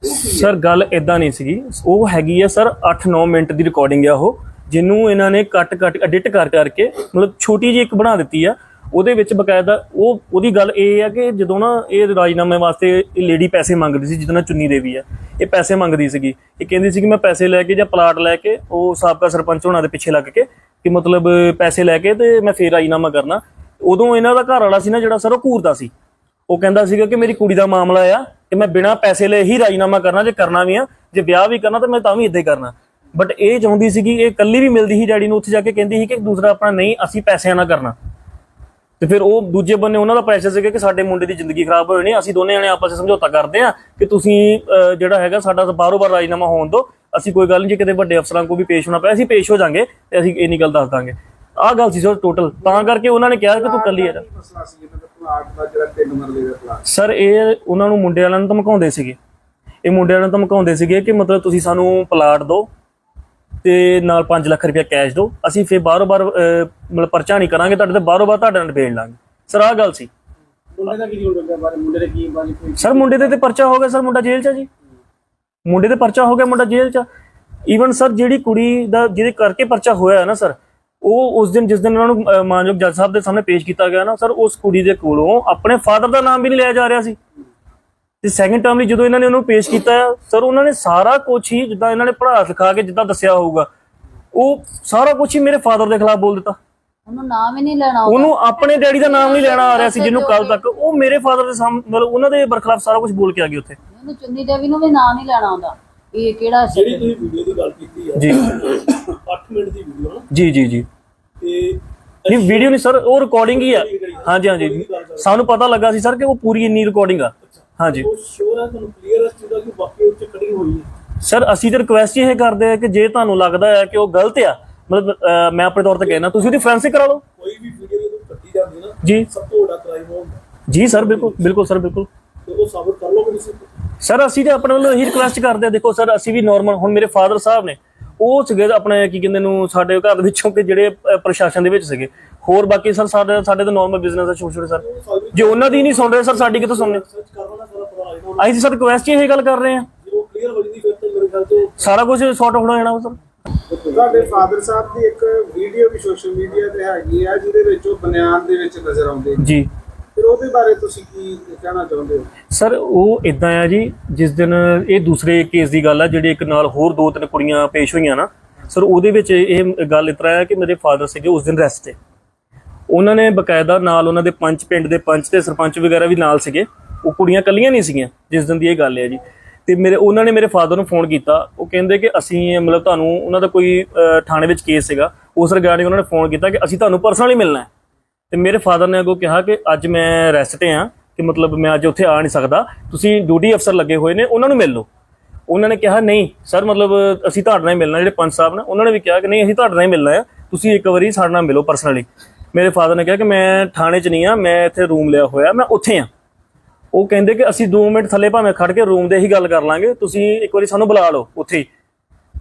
ਸਰ, ਗੱਲ ਇਦਾਂ ਨਹੀਂ ਸੀਗੀ। ਉਹ ਹੈਗੀ ਆ ਸਰ 8-9 ਮਿੰਟ ਦੀ ਰਿਕਾਰਡਿੰਗ ਆ ਉਹ, ਜਿਹਨੂੰ ਇਹਨਾਂ ਨੇ ਕੱਟ ਕੱਟ ਐਡਿਟ ਕਰ ਕਰਕੇ, ਮਤਲਬ ਛੋਟੀ ਜਿਹੀ ਇੱਕ ਬਣਾ ਦਿੱਤੀ ਆ। ਉਹਦੇ ਵਿੱਚ ਬਕਾਇਦਾ ਉਹ, ਉਹਦੀ ਗੱਲ ਇਹ ਆ ਕਿ ਜਦੋਂ ਨਾ ਇਹ ਰਾਜਨਾਮੇ ਵਾਸਤੇ ਇਹ ਲੇਡੀ ਪੈਸੇ ਮੰਗਦੀ ਸੀ, ਜਿਹਦਾ ਨਾਂ ਚੁੰਨੀ ਦੇਵੀ ਆ, ਇਹ ਪੈਸੇ ਮੰਗਦੀ ਸੀਗੀ। ਇਹ ਕਹਿੰਦੀ ਸੀ ਕਿ ਮੈਂ ਪੈਸੇ ਲੈ ਕੇ ਜਾਂ ਪਲਾਟ ਲੈ ਕੇ, ਉਹ ਸਾਬਕਾ ਸਰਪੰਚ ਹੋਣਾ ਦੇ ਪਿੱਛੇ ਲੱਗ ਕੇ, ਕਿ ਮਤਲਬ ਪੈਸੇ ਲੈ ਕੇ ਤੇ ਮੈਂ ਫੇਰ ਰਾਜੀਨਾਮਾ ਕਰਨਾ। ਉਦੋਂ ਇਹਨਾਂ ਦਾ ਘਰ ਵਾਲਾ ਸੀ ਨਾ ਜਿਹੜਾ, ਸਰ ਉਹ ਘੂਰਦਾ ਸੀ। ਉਹ ਕਹਿੰਦਾ ਸੀਗਾ ਕਿ ਮੇਰੀ ਕੁੜੀ ਦਾ ਮਾਮਲਾ ਆ ਕਿ ਮੈਂ ਬਿਨਾਂ ਪੈਸੇ ਲਏ ਹੀ ਰਾਜੀਨਾਮਾ ਕਰਨਾ ਜੇ ਕਰਨਾ ਵੀ ਆ ਜੇ ਵਿਆਹ ਵੀ ਕਰਨਾ ਤਾਂ ਮੈਂ ਤਾਂ ਵੀ ਇਦਾਂ ਹੀ ਕਰਨਾ। ਬਟ ਇਹ ਚਾਹੁੰਦੀ ਸੀਗੀ ਇਹ ਕੱਲੀ ਵੀ ਮਿਲਦੀ ਸੀ ਡੈਡੀ ਨੂੰ ਉੱਥੇ ਜਾ ਕੇ ਕਹਿੰਦੀ ਸੀ ਕਿ ਦੂਸਰਾ ਆਪਣਾ ਨਹੀਂ ਅਸੀਂ ਪੈਸਿਆਂ ਨਾਲ ਕਰਨਾ। ਤੇ ਫਿਰ ਉਹ ਦੂਜੇ ਬੰਨੇ ਉਹਨਾਂ ਦਾ ਪ੍ਰੈਸ਼ਰ ਸੀਗਾ ਕਿ ਸਾਡੇ ਮੁੰਡੇ ਦੀ ਜ਼ਿੰਦਗੀ ਖਰਾਬ ਹੋ ਜਾਣੀ ਅਸੀਂ ਦੋਨੇ ਜਣੇ ਆਪਸ ਵਿੱਚ ਸਮਝੌਤਾ ਕਰਦੇ ਆ ਕਿ ਤੁਸੀਂ ਅਹ, ਜਿਹੜਾ ਹੈਗਾ ਸਾਡਾ ਬਾਰੋ ਬਾਰ ਰਾਜਨਾਮਾ ਹੋਣ ਦੋ ਅਸੀਂ ਕੋਈ ਗੱਲ ਨਹੀਂ ਜੇ ਕਿਤੇ ਵੱਡੇ ਅਫਸਰਾਂ ਕੋ ਵੀ ਪੇਸ਼ ਹੋਣਾ ਪਿਆ ਅਸੀਂ ਪੇਸ਼ ਹੋ ਜਾਾਂਗੇ ਤੇ ਅਸੀਂ ਇੰਨੀ ਗੱਲ ਦੱਸ ਦਾਂਗੇ। ਆਹ ਗੱਲ ਸੀ ਸਰ ਟੋਟਲ ਤਾਂ ਕਰਕੇ ਉਹਨਾਂ ਨੇ ਕਿਹਾ ਕਿ ਤੂੰ ਕੱਲੀ ਆ ਜਾ। ਕੀ ਮਸਲਾ ਸੀ ਇਹਨਾਂ ਦਾ ਪਲਾਟ ਦਾ ਜਿਹੜਾ ਤਿੰਨ ਮਰਲੇ ਦਾ ਪਲਾਟ ਸਰ ਇਹ ਉਹਨਾਂ ਨੂੰ ਮੁੰਡੇ ਵਾਲਿਆਂ ਨੂੰ ਧਮਕਾਉਂਦੇ ਸੀਗੇ। ਇਹ ਮੁੰਡੇ ਵਾਲਿਆਂ ਨੂੰ ਧਮਕਾਉਂਦੇ ਸੀਗੇ ਕਿ ਮਤਲਬ ਤੁਸੀਂ ਸਾਨੂੰ ਪਲਾਟ ਦਿਓ ਤੇ ਨਾਲ 5 ਲੱਖ ਰੁਪਏ ਕੈਸ਼ ਦਿਓ। ਅਸੀਂ ਫਿਰ ਬਾਰੋ ਬਾਰ ਮਤਲਬ ਪਰਚਾ ਨਹੀਂ ਕਰਾਂਗੇ ਤੁਹਾਡੇ ਤੇ ਬਾਰੋ ਬਾਰ ਤੁਹਾਡੇ ਨਾਲ ਨਿਬੇੜ ਲਾਂਗੇ। ਸਰ ਆਹ ਗੱਲ ਸੀ। ਮੁੰਡੇ ਦਾ ਕੀ ਰੋਲ ਲੱਗਿਆ ਬਾਰੇ ਮੁੰਡੇ ਦੇ ਕੀ ਬਾਰੇ ਕੋਈ ਸਰ ਮੁੰਡੇ ਦੇ ਤੇ ਪਰਚਾ ਹੋ ਗਿਆ ਸਰ ਮੁੰਡਾ ਜੇਲ੍ਹ 'ਚ ਆ ਜੀ। ਮੁੰਡੇ ਤੇ ਪਰਚਾ ਹੋ ਗਿਆ ਮੁੰਡਾ ਜੇਲ੍ਹ 'ਚ ਈਵਨ ਸਰ ਜਿਹੜੀ ਕੁੜੀ ਦਾ ਜਿਹਦੇ ਕਰਕੇ ਪਰਚਾ ਹੋਇਆ ਹੈ ਨਾ ਸਰ ਉਹ ਉਸ ਦਿਨ ਜਿਸ ਦਿਨ ਉਹਨਾਂ ਨੂੰ ਮਾਨਯੋਗ ਜੱਜ ਸਾਹਿਬ ਦੇ ਸਾਹਮਣੇ ਪੇਸ਼ ਕੀਤਾ ਗਿਆ ਨਾ ਸਰ ਉਸ ਕੁੜੀ ਦੇ ਕੋਲੋਂ ਆਪਣੇ ਫਾਦਰ ਦਾ ਨਾਮ ਵੀ ਨਹੀਂ ਲਿਆ ਜਾ ਰਿਹਾ ਸੀ। ਤੇ ਸੈਕੰਡ ਟਰਮ ਲਈ ਜਦੋਂ ਇਹਨਾਂ ਨੇ ਉਹਨੂੰ ਪੇਸ਼ ਕੀਤਾ ਸਰ ਉਹਨਾਂ ਨੇ ਸਾਰਾ ਕੁਝ ਹੀ ਜਿੱਦਾਂ ਇਹਨਾਂ ਨੇ ਪੜ੍ਹਾ ਲਿਖਾ ਕੇ ਜਿੱਦਾਂ ਦੱਸਿਆ ਹੋਊਗਾ ਉਹ ਸਾਰਾ ਕੁਝ ਹੀ ਮੇਰੇ ਫਾਦਰ ਦੇ ਖਿਲਾਫ ਬੋਲ ਦਿੱਤਾ। ਉਹਨੂੰ ਨਾਮ ਹੀ ਨਹੀਂ ਲੈਣਾ। ਉਹਨੂੰ ਆਪਣੇ ਡੈਡੀ ਦਾ ਨਾਮ ਨਹੀਂ ਲੈਣਾ ਆ ਰਿਹਾ ਸੀ ਜਿਹਨੂੰ ਕੱਲ ਤੱਕ। ਉਹ ਮੇਰੇ ਫਾਦਰ ਦੇ ਸਾਹਮਣੇ ਮਤਲਬ ਉਹਨਾਂ ਦੇ ਬਰਖਲਾਫ ਸਾਰਾ ਕੁਝ ਬੋਲ ਕੇ ਆ ਗਈ ਉੱਥੇ। ਉਹਨੂੰ ਚੁੰਨੀ ਦੇਵੀ ਨੂੰ ਵੀ ਨਾਮ ਨਹੀਂ ਲੈਣਾ ਆਉਂਦਾ। ਇਹ ਕਿਹੜਾ ਸੀ ਜਿਹੜੀ ਤੁਸੀਂ ਵੀਡੀਓ ਦੀ ਗੱਲ ਕੀਤੀ ਹੈ ਜੀ। 8 ਮਿੰਟ ਦੀ ਵੀਡੀਓ ਹੈ ਨਾ। ਜੀ ਜੀ ਜੀ। ਤੇ ਨਹੀਂ ਵੀਡੀਓ ਨਹੀਂ ਸਰ ਉਹ ਰਿਕਾਰਡਿੰਗ ਹੀ ਆ। ਹਾਂਜੀ ਹਾਂਜੀ। ਸਾਨੂੰ ਪਤਾ ਲੱਗਾ ਸੀ ਸਰ ਕਿ ਉਹ ਪੂਰੀ ਇੰਨੀ ਰਿਕਾਰਡਿੰਗ ਆ। ਹਾਂਜੀ। ਉਹ ਸ਼ੋਰ ਹੈ ਤੁਹਾਨੂੰ ਕਲੀਅਰ ਹੈ ਇਸ ਚੀਜ਼ ਦਾ ਕਿ ਵਾਕਈ ਉੱਚ ਕਟਿੰਗ ਹੋਈ ਹੈ ਸਰ ਅਸੀਂ ਤਾਂ ਰਿਕੁਐਸਟ ਇਹ ਕਰਦੇ ਆ ਕਿ ਜੇ ਤੁਹਾਨੂੰ ਲੱਗਦਾ ਹੈ ਕਿ ਉਹ ਗਲਤ ਆ ਮਤਲਬ ਮੈਂ ਆਪਣੇ ਤੌਰ ਤੇ ਕਹਿਣਾ ਤੁਸੀਂ ਉਹਦੀ ਫੋਰੈਂਸਿਕ ਕਰਾ ਲਓ। ਕੋਈ ਵੀ ਵੀਡੀਓ ਜਦੋਂ ਕੱਟੀ ਜਾਂਦੀ ਹੈ ਨਾ ਜੀ। ਸਭ ਤੋਂ ਵੱਡਾ ਕ੍ਰਾਈਮ ਹੁੰਦਾ। ਜੀ ਸਰ ਬਿਲਕੁਲ ਬਿਲਕੁਲ ਸਰ ਬਿਲਕੁਲ। ਉਹ ਸਾਬਤ ਕਰ ਲਓਗੇ ਤੁਸੀਂ ਸਰ ਅਸੀਂ ਤੇ ਆਪਣੇ ਵੱਲੋਂ ਇਹੀ ਰਿਕੁਐਸਟ ਕਰਦੇ ਆ ਦੇਖੋ ਸਰ ਅਸੀਂ ਵੀ ਨਾਰਮਲ ਹੁਣ ਮੇਰੇ ਫਾਦਰ ਸਾਹਿਬ ਨੇ ਉਹ ਸੀਗੇ ਆਪਣੇ ਕੀ ਕਹਿੰਦੇ ਨੂੰ ਸਾਡੇ ਘਰ ਦੇ ਵਿੱਚੋਂ ਕਿ ਜਿਹੜੇ ਪ੍ਰਸ਼ਾਸਨ ਦੇ ਵਿੱਚ ਸੀਗੇ। ਹੋਰ ਬਾਕੀ ਸਰ ਸਾਡੇ ਸਾਡੇ ਤਾਂ ਨਾਰਮਲ ਬਿਜ਼ਨਸ ਆ ਛੋਟੇ ਛੋਟੇ ਸਰ। ਜੇ ਉਹਨਾਂ ਦੀ ਨਹੀਂ ਸੁਣ ਰਹੇ ਸਰ ਸਾਡੀ ਕਿੱਥੋਂ ਸੁਣਨੇ? ਅਸੀਂ ਸਰ ਰਿਕੁਐਸਟ ਇਹ ਗੱਲ ਕਰ ਰਹੇ ਆ ਸਾਰਾ ਕੁਝ ਸੌਟ ਆਊਟ ਹੋ ਜਾਣਾ ਸਰ। ਤੁਹਾਡੇ ਫਾਦਰ ਸਾਹਿਬ ਦੀ ਇੱਕ ਵੀਡੀਓ ਵੀ ਸੋਸ਼ਲ ਮੀਡੀਆ ਤੇ ਹੈਗੀ ਆ ਜਿਹਦੇ ਵਿੱਚ ਉਹ ਬਨਿਆਨ ਦੇ ਵਿੱਚ ਨਜ਼ਰ ਆਉਂਦੇ ਜੀ। ਫਿਰ ਉਹਦੇ ਬਾਰੇ ਤੁਸੀਂ ਕੀ ਕਹਿਣਾ ਚਾਹੁੰਦੇ ਹੋ? ਸਰ, ਉਹ ਇਦਾਂ ਆ ਜੀ, ਜਿਸ ਦਿਨ ਇਹ ਦੂਸਰੇ ਕੇਸ ਦੀ ਗੱਲ ਆ, ਜਿਹੜੇ ਇੱਕ ਨਾਲ ਹੋਰ ਦੋ ਤਿੰਨ ਕੁੜੀਆਂ ਪੇਸ਼ ਹੋਈਆਂ ਨਾ, ਸਰ, ਉਹਦੇ ਵਿੱਚ ਇਹ ਗੱਲ ਇਸ ਤਰ੍ਹਾਂ ਆ ਕਿ ਮੇਰੇ ਫਾਦਰ ਸੀਗੇ, ਉਸ ਦਿਨ ਰੈਸਟ ਤੇ। ਉਹਨਾਂ ਨੇ ਬਕਾਇਦਾ ਨਾਲ ਉਹਨਾਂ ਦੇ ਪੰਚ ਪਿੰਡ ਦੇ ਪੰਚ ਤੇ ਸਰਪੰਚ ਵਗੈਰਾ ਵੀ ਨਾਲ ਸੀਗੇ, ਉਹ ਕੁੜੀਆਂ ਕੱਲੀਆਂ ਨਹੀਂ ਸੀਗੀਆਂ, ਜਿਸ ਦਿਨ ਦੀ ਇਹ ਗੱਲ ਹੈ ਜੀ। ਤੇ ਮੇਰੇ, ਉਹਨਾਂ ਨੇ ਮੇਰੇ ਫਾਦਰ ਨੂੰ ਫੋਨ ਕੀਤਾ, ਉਹ ਕਹਿੰਦੇ ਕਿ ਅਸੀਂ ਮਤਲਬ ਤੁਹਾਨੂੰ, ਉਹਨਾਂ ਦਾ ਕੋਈ ਥਾਣੇ ਵਿੱਚ ਕੇਸ ਸੀਗਾ, ਉਸ ਰਿਗਾਰਡਿੰਗ ਉਹਨਾਂ ਨੇ ਫੋਨ ਕੀਤਾ ਕਿ ਅਸੀਂ ਤੁਹਾਨੂੰ ਪਰਸਨਲੀ ਮਿਲਣਾ ਹੈ। ਤੇ ਮੇਰੇ ਫਾਦਰ ਨੇ ਅੱਗੋਂ ਕਿਹਾ ਕਿ ਅੱਜ ਮੈਂ ਰੈਸਟ ਤੇ ਆ ਕਿ ਮਤਲਬ ਮੈਂ ਅੱਜ ਉੱਥੇ ਆ ਨਹੀਂ ਸਕਦਾ। ਤੁਸੀਂ ਡਿਊਟੀ ਅਫਸਰ ਲੱਗੇ ਹੋਏ ਨੇ, ਉਹਨਾਂ ਨੂੰ ਮਿਲ ਲਓ। ਉਹਨਾਂ ਨੇ ਕਿਹਾ, ਨਹੀਂ, ਸਰ, ਮਤਲਬ ਅਸੀਂ ਤੁਹਾਡੇ ਨਾਲ ਹੀ ਮਿਲਣਾ, ਜਿਹੜੇ ਪੰਚ ਸਾਹਿਬ ਨੇ, ਉਹਨਾਂ ਨੇ ਵੀ ਕਿਹਾ ਕਿ ਨਹੀਂ, ਅਸੀਂ ਤੁਹਾਡੇ ਨਾਲ ਹੀ ਮਿਲਣਾ ਆ। ਤੁਸੀਂ ਇੱਕ ਵਾਰੀ ਸਾਡੇ ਨਾਲ ਮਿਲੋ ਪਰਸਨਲੀ ਮੇਰੇ ਫਾਦਰ ਨੇ ਕਿਹਾ ਕਿ ਮੈਂ ਥਾਣੇ 'ਚ ਨਹੀਂ ਆ ਮੈਂ ਇੱਥੇ ਰੂਮ ਲਿਆ ਹੋਇਆ, ਮੈਂ ਉੱਥੇ ਆ ਉਹ ਕਹਿੰਦੇ ਕਿ ਅਸੀਂ 2 ਮਿੰਟ ਥੱਲੇ ਭਾਵੇਂ ਖੜ ਕੇ ਰੂਮ ਦੇ ਹੀ ਗੱਲ ਕਰ ਲਾਂਗੇ, ਤੁਸੀਂ ਇੱਕ ਵਾਰੀ ਸਾਨੂੰ ਬੁਲਾ ਲਓ ਉੱਥੇ। ਹੀ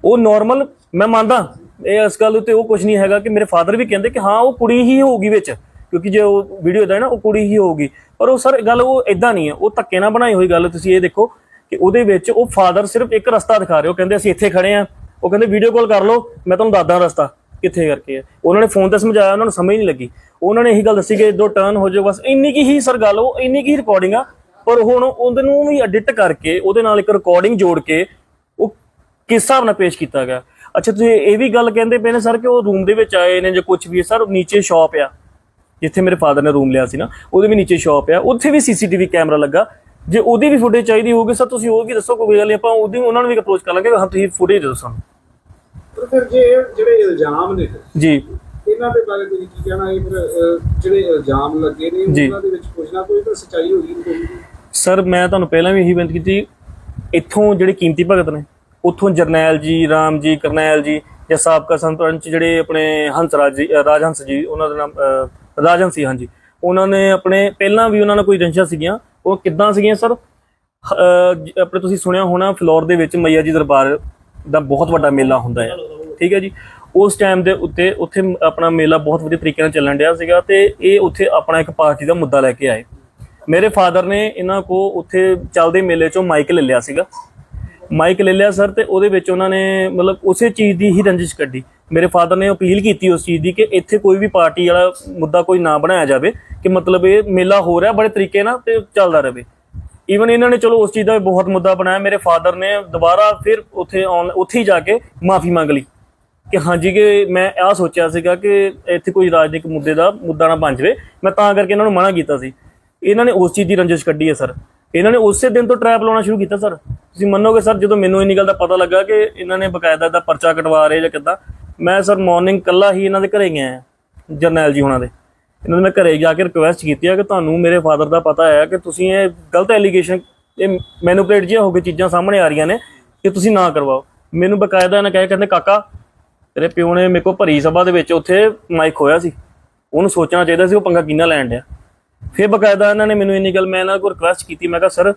ਉਹ ਨਾਰਮਲ ਮੈਂ ਮੰਨਦਾ, ਇਹ ਇਸ ਗੱਲ ਉੱਤੇ ਉਹ ਕੁਝ ਨਹੀਂ ਹੈਗਾ ਕਿ ਮੇਰੇ ਫਾਦਰ ਵੀ ਕਹਿੰਦੇ ਕਿ ਹਾਂ, ਉਹ ਕੁੜੀ ਹੀ ਹੋਊਗੀ ਵਿੱਚ। ਕਿਉਂਕਿ ਜੇ ਉਹ ਵੀਡੀਓ ਦਾ ਹੈ ਨਾ, ਉਹ ਕੁੜੀ ਹੀ ਹੋਊਗੀ। ਪਰ ਉਹ ਸਰ, ਗੱਲ ਉਹ ਇਦਾਂ ਨਹੀਂ ਹੈ। ਉਹ ਧੱਕੇ ਨਾਲ ਬਣਾਈ ਹੋਈ ਗੱਲ ਤੁਸੀਂ ਇਹ ਦੇਖੋ ਕਿ ਉਹਦੇ ਵਿੱਚ ਉਹ ਫਾਦਰ ਸਿਰਫ ਇੱਕ ਰਸਤਾ ਦਿਖਾ ਰਹੇ ਹੋ। ਕਹਿੰਦੇ ਅਸੀਂ ਇੱਥੇ ਖੜੇ ਆ ਉਹ ਕਹਿੰਦੇ ਵੀਡੀਓ ਕਾਲ ਕਰ ਲਓ, ਮੈਂ ਤੁਹਾਨੂੰ ਦੱਸਦਾ ਰਸਤਾ ਕਿੱਥੇ ਕਰਕੇ ਹੈ। ਉਹਨਾਂ ਨੇ ਫੋਨ ਤੇ ਸਮਝਾਇਆ, ਉਹਨਾਂ ਨੂੰ ਸਮਝ ਨਹੀਂ ਲੱਗੀ। ਉਹਨਾਂ ਨੇ ਇਹੀ ਗੱਲ ਦੱਸੀ ਕਿ ਜਦੋਂ ਟਰਨ ਹੋ ਜਾਓ, ਬਸ ਇੰਨੀ ਕੀ ਹੀ ਸਰ ਗੱਲ, ਉਹ ਇੰਨੀ ਕੀ ਰਿਕਾਰਡਿੰਗ ਆ। ਪਰ ਹੁਣ ਉਹਦੇ ਨੂੰ ਵੀ ਐਡਿਟ ਕਰਕੇ, ਉਹਦੇ ਨਾਲ ਇੱਕ ਰਿਕਾਰਡਿੰਗ ਜੋੜ ਕੇ ਉਹ ਕਿਸ ਹਿਸਾਬ ਨਾਲ ਪੇਸ਼ ਕੀਤਾ ਗਿਆ? ਅੱਛਾ, ਤੁਸੀਂ ਇਹ ਵੀ ਗੱਲ ਕਹਿੰਦੇ ਪਏ ਨੇ ਸਰ ਕਿ ਉਹ ਰੂਮ ਦੇ ਵਿੱਚ ਆਏ ਨੇ ਜਾਂ ਕੁਝ ਵੀ ਸਰ, ਨੀਚੇ ਸ਼ਾਪ ਆ। ਜਿੱਥੇ ਮੇਰੇ ਫਾਦਰ ਨੇ ਰੂਮ ਲਿਆ ਸੀ ਨਾ ਉਹਦੇ ਵੀ ਨੀਚੇ ਸ਼ਾਪ ਆ। ਉੱਥੇ ਵੀ ਸੀਸੀਟੀਵੀ ਕੈਮਰਾ ਲੱਗਾ। ਜੇ ਉਹਦੀ ਵੀ ਫੁਟੇਜ ਚਾਹੀਦੀ ਹੋਊਗੀ ਸਰ ਤੁਸੀਂ ਉਹ ਵੀ ਦੱਸੋ ਕੋਈ ਗੱਲ ਨਹੀਂ ਆਪਾਂ ਉਹਦੀ ਉਹਨਾਂ ਨੂੰ ਵੀ ਅਪਰੋਚ ਕਰ ਲਾਂਗੇ ਹਾਂ ਤੁਸੀਂ ਫੁਟੇਜ ਦਿਓ ਸਾਨੂੰ। ਪਰ ਫਿਰ ਜੇ ਜਿਹੜੇ ਇਲਜ਼ਾਮ ਨੇ ਜੀ। ਇਹਨਾਂ ਦੇ ਬਾਰੇ ਤੁਸੀਂ ਕੀ ਕਹਿਣਾ ਇਹ ਫਿਰ ਜਿਹੜੇ ਇਲਜ਼ਾਮ ਲੱਗੇ ਨੇ। ਉਹਨਾਂ ਦੇ ਵਿੱਚ ਕੁਝ ਨਾ ਕੋਈ ਤਾਂ ਸੱਚਾਈ ਹੋਗੀ ਹੋਊਗੀ ਸਰ ਮੈਂ ਤੁਹਾਨੂੰ ਪਹਿਲਾਂ ਵੀ ਇਹੀ ਬੇਨਤੀ ਕੀਤੀ ਇੱਥੋਂ ਜਿਹੜੇ ਕੀਮਤੀ ਭਗਤ ਨੇ ਉੱਥੋਂ ਜਰਨੈਲ ਜੀ ਰਾਮ ਜੀ ਕਰਨੈਲ ਜੀ ਜਾਂ ਸਾਬਕਾ ਸੰਤਰੰਚ ਜਿਹੜੇ ਆਪਣੇ ਹੰਸਰਾਜ ਜੀ ਅ, ਰਾਜ ਹੰਸ ਜੀ ਉਹਨਾਂ ਦਾ ਨਾਮ ਰਾਜਨ ਸੀ, ਹਾਂਜੀ। ਉਹਨਾਂ ਨੇ ਆਪਣੇ, ਪਹਿਲਾਂ ਵੀ ਉਹਨਾਂ ਨਾਲ ਕੋਈ ਰੰਸ਼ਾ ਸੀਗੀਆਂ। ਉਹ ਕਿੱਦਾਂ ਸੀਗੀਆਂ ਸਰ? ਆਪਣੇ ਤੁਸੀਂ ਸੁਣਿਆ ਹੋਣਾ, ਫਲੋਰ ਦੇ ਵਿੱਚ ਮਈਆ ਜੀ ਦਰਬਾਰ ਦਾ ਬਹੁਤ ਵੱਡਾ ਮੇਲਾ ਹੁੰਦਾ ਹੈ। ਠੀਕ ਹੈ ਜੀ? ਉਸ ਟਾਈਮ ਦੇ ਉੱਤੇ ਉੱਥੇ ਆਪਣਾ ਮੇਲਾ ਬਹੁਤ ਵਧੀਆ ਤਰੀਕੇ ਨਾਲ ਚੱਲਣ ਡਿਆ ਸੀਗਾ ਤੇ ਇਹ ਉੱਥੇ ਆਪਣਾ ਇੱਕ ਪਾਰਟੀ ਦਾ ਮੁੱਦਾ ਲੈ ਕੇ ਆਏ। ਮੇਰੇ ਫਾਦਰ ਨੇ ਇਹਨਾਂ ਕੋ ਉੱਥੇ ਚੱਲਦੇ ਮੇਲੇ ਚੋਂ ਮਾਈਕ ਲੈ ਲਿਆ ਸੀਗਾ। ਮਾਈਕ ਲੈ ਲਿਆ ਸਰ ਤੇ ਉਹਦੇ ਵਿੱਚ ਉਹਨਾਂ ਨੇ ਮਤਲਬ ਉਸੇ ਚੀਜ਼ ਦੀ ਹੀ ਰੰਜਿਸ਼ ਕੱਢੀ। ਮੇਰੇ ਫਾਦਰ ਨੇ ਅਪੀਲ ਕੀਤੀ ਉਸ ਚੀਜ਼ ਦੀ ਕਿ ਇੱਥੇ ਕੋਈ ਵੀ ਪਾਰਟੀ ਵਾਲਾ ਮੁੱਦਾ ਕੋਈ ਨਾ ਬਣਾਇਆ ਜਾਵੇ, ਕਿ ਮਤਲਬ ਇਹ ਮੇਲਾ ਹੋ ਰਿਹਾ ਬੜੇ ਤਰੀਕੇ ਨਾਲ ਤੇ ਚੱਲਦਾ ਰਹੇ। ਈਵਨ ਇਹਨਾਂ ਨੇ ਚਲੋ ਉਸ ਚੀਜ਼ ਦਾ ਬਹੁਤ ਮੁੱਦਾ ਬਣਾਇਆ, ਮੇਰੇ ਫਾਦਰ ਨੇ ਦੁਬਾਰਾ ਫਿਰ ਉੱਥੇ ਉੱਥੇ ਹੀ ਜਾ ਕੇ ਮਾਫੀ ਮੰਗ ਲਈ। ਕਿ ਹਾਂਜੀ ਕਿ ਮੈਂ ਆਹ ਸੋਚਿਆ ਸੀਗਾ ਕਿ ਇੱਥੇ ਕੋਈ ਰਾਜਨੀਤਿਕ ਮੁੱਦੇ ਦਾ ਮੁੱਦਾ ਨਾ ਬਣ ਜਾਵੇ, ਮੈਂ ਤਾਂ ਕਰਕੇ ਇਹਨਾਂ ਨੂੰ ਮਨਾ ਕੀਤਾ ਸੀ। ਇਹਨਾਂ ਨੇ ਉਸ ਚੀਜ਼ ਦੀ ਰੰਜਿਸ਼ ਕੱਢੀ ਹੈ, ਸਰ। ਇਹਨਾਂ ਨੇ ਉਸੇ ਦਿਨ ਤੋਂ ਟਰੈਪ ਲਾਉਣਾ ਸ਼ੁਰੂ ਕੀਤਾ, ਸਰ। ਤੁਸੀਂ ਮੰਨੋਗੇ, ਸਰ, ਜਦੋਂ ਮੈਨੂੰ ਇੰਨੀ ਗੱਲ ਦਾ ਪਤਾ ਲੱਗਾ ਕਿ ਇਹਨਾਂ ਨੇ ਬਕਾਇਦਾ ਦਾ ਪਰਚਾ ਕਟਵਾ ਰਹੇ ਜਾਂ ਕਿੱਦਾਂ ਮੈਂ ਸਰ ਮਾਰਨਿੰਗ ਕੱਲਾ ਹੀ ਇਹਨਾਂ ਦੇ ਘਰੇ ਗਿਆ ਜਰਨੈਲ ਜੀ ਹੁਣਾਂ ਦੇ। ਇਹਨਾਂ ਨੇ ਮੈਂ ਘਰੇ ਜਾ ਕੇ ਰਿਕੁਐਸਟ ਕੀਤੀ ਆ ਕਿ ਤੁਹਾਨੂੰ ਮੇਰੇ ਫਾਦਰ ਦਾ ਪਤਾ ਹੈ ਕਿ ਤੁਸੀਂ ਇਹ ਗਲਤ ਐਲੀਗੇਸ਼ਨ ਇਹ ਮੈਨੂਪਲੇਟ ਜਿਹਾ ਹੋ ਕੇ ਚੀਜ਼ਾਂ ਸਾਹਮਣੇ ਆ ਰਹੀਆਂ ਨੇ ਕਿ ਤੁਸੀਂ ਨਾ ਕਰਵਾਓ। ਮੈਨੂੰ ਬਕਾਇਦਾ ਇਹਨਾਂ ਕਹੇ ਕਹਿੰਦੇ, ਕਾਕਾ, ਤੇਰੇ ਪਿਓ ਨੇ ਮੇਰੇ ਕੋ ਭਰੀ ਸਭਾ ਦੇ ਵਿੱਚ ਉੱਥੇ ਮਾਈਕ ਹੋਇਆ ਸੀ। ਉਹਨੂੰ ਸੋਚਣਾ ਚਾਹੀਦਾ ਸੀ ਉਹ ਪੰਗਾ ਕਿੰਨਾ ਲੈਣ ਡਿਆ। ਫਿਰ ਬਕਾਇਦਾ ਇਹਨਾਂ ਨੇ ਮੈਨੂੰ ਇੰਨੀ ਗੱਲ, ਮੈਂ ਇਹਨਾਂ ਕੋਲ ਰਿਕੁਐਸਟ ਕੀਤੀ, ਮੈਂ ਕਿਹਾ, ਸਰ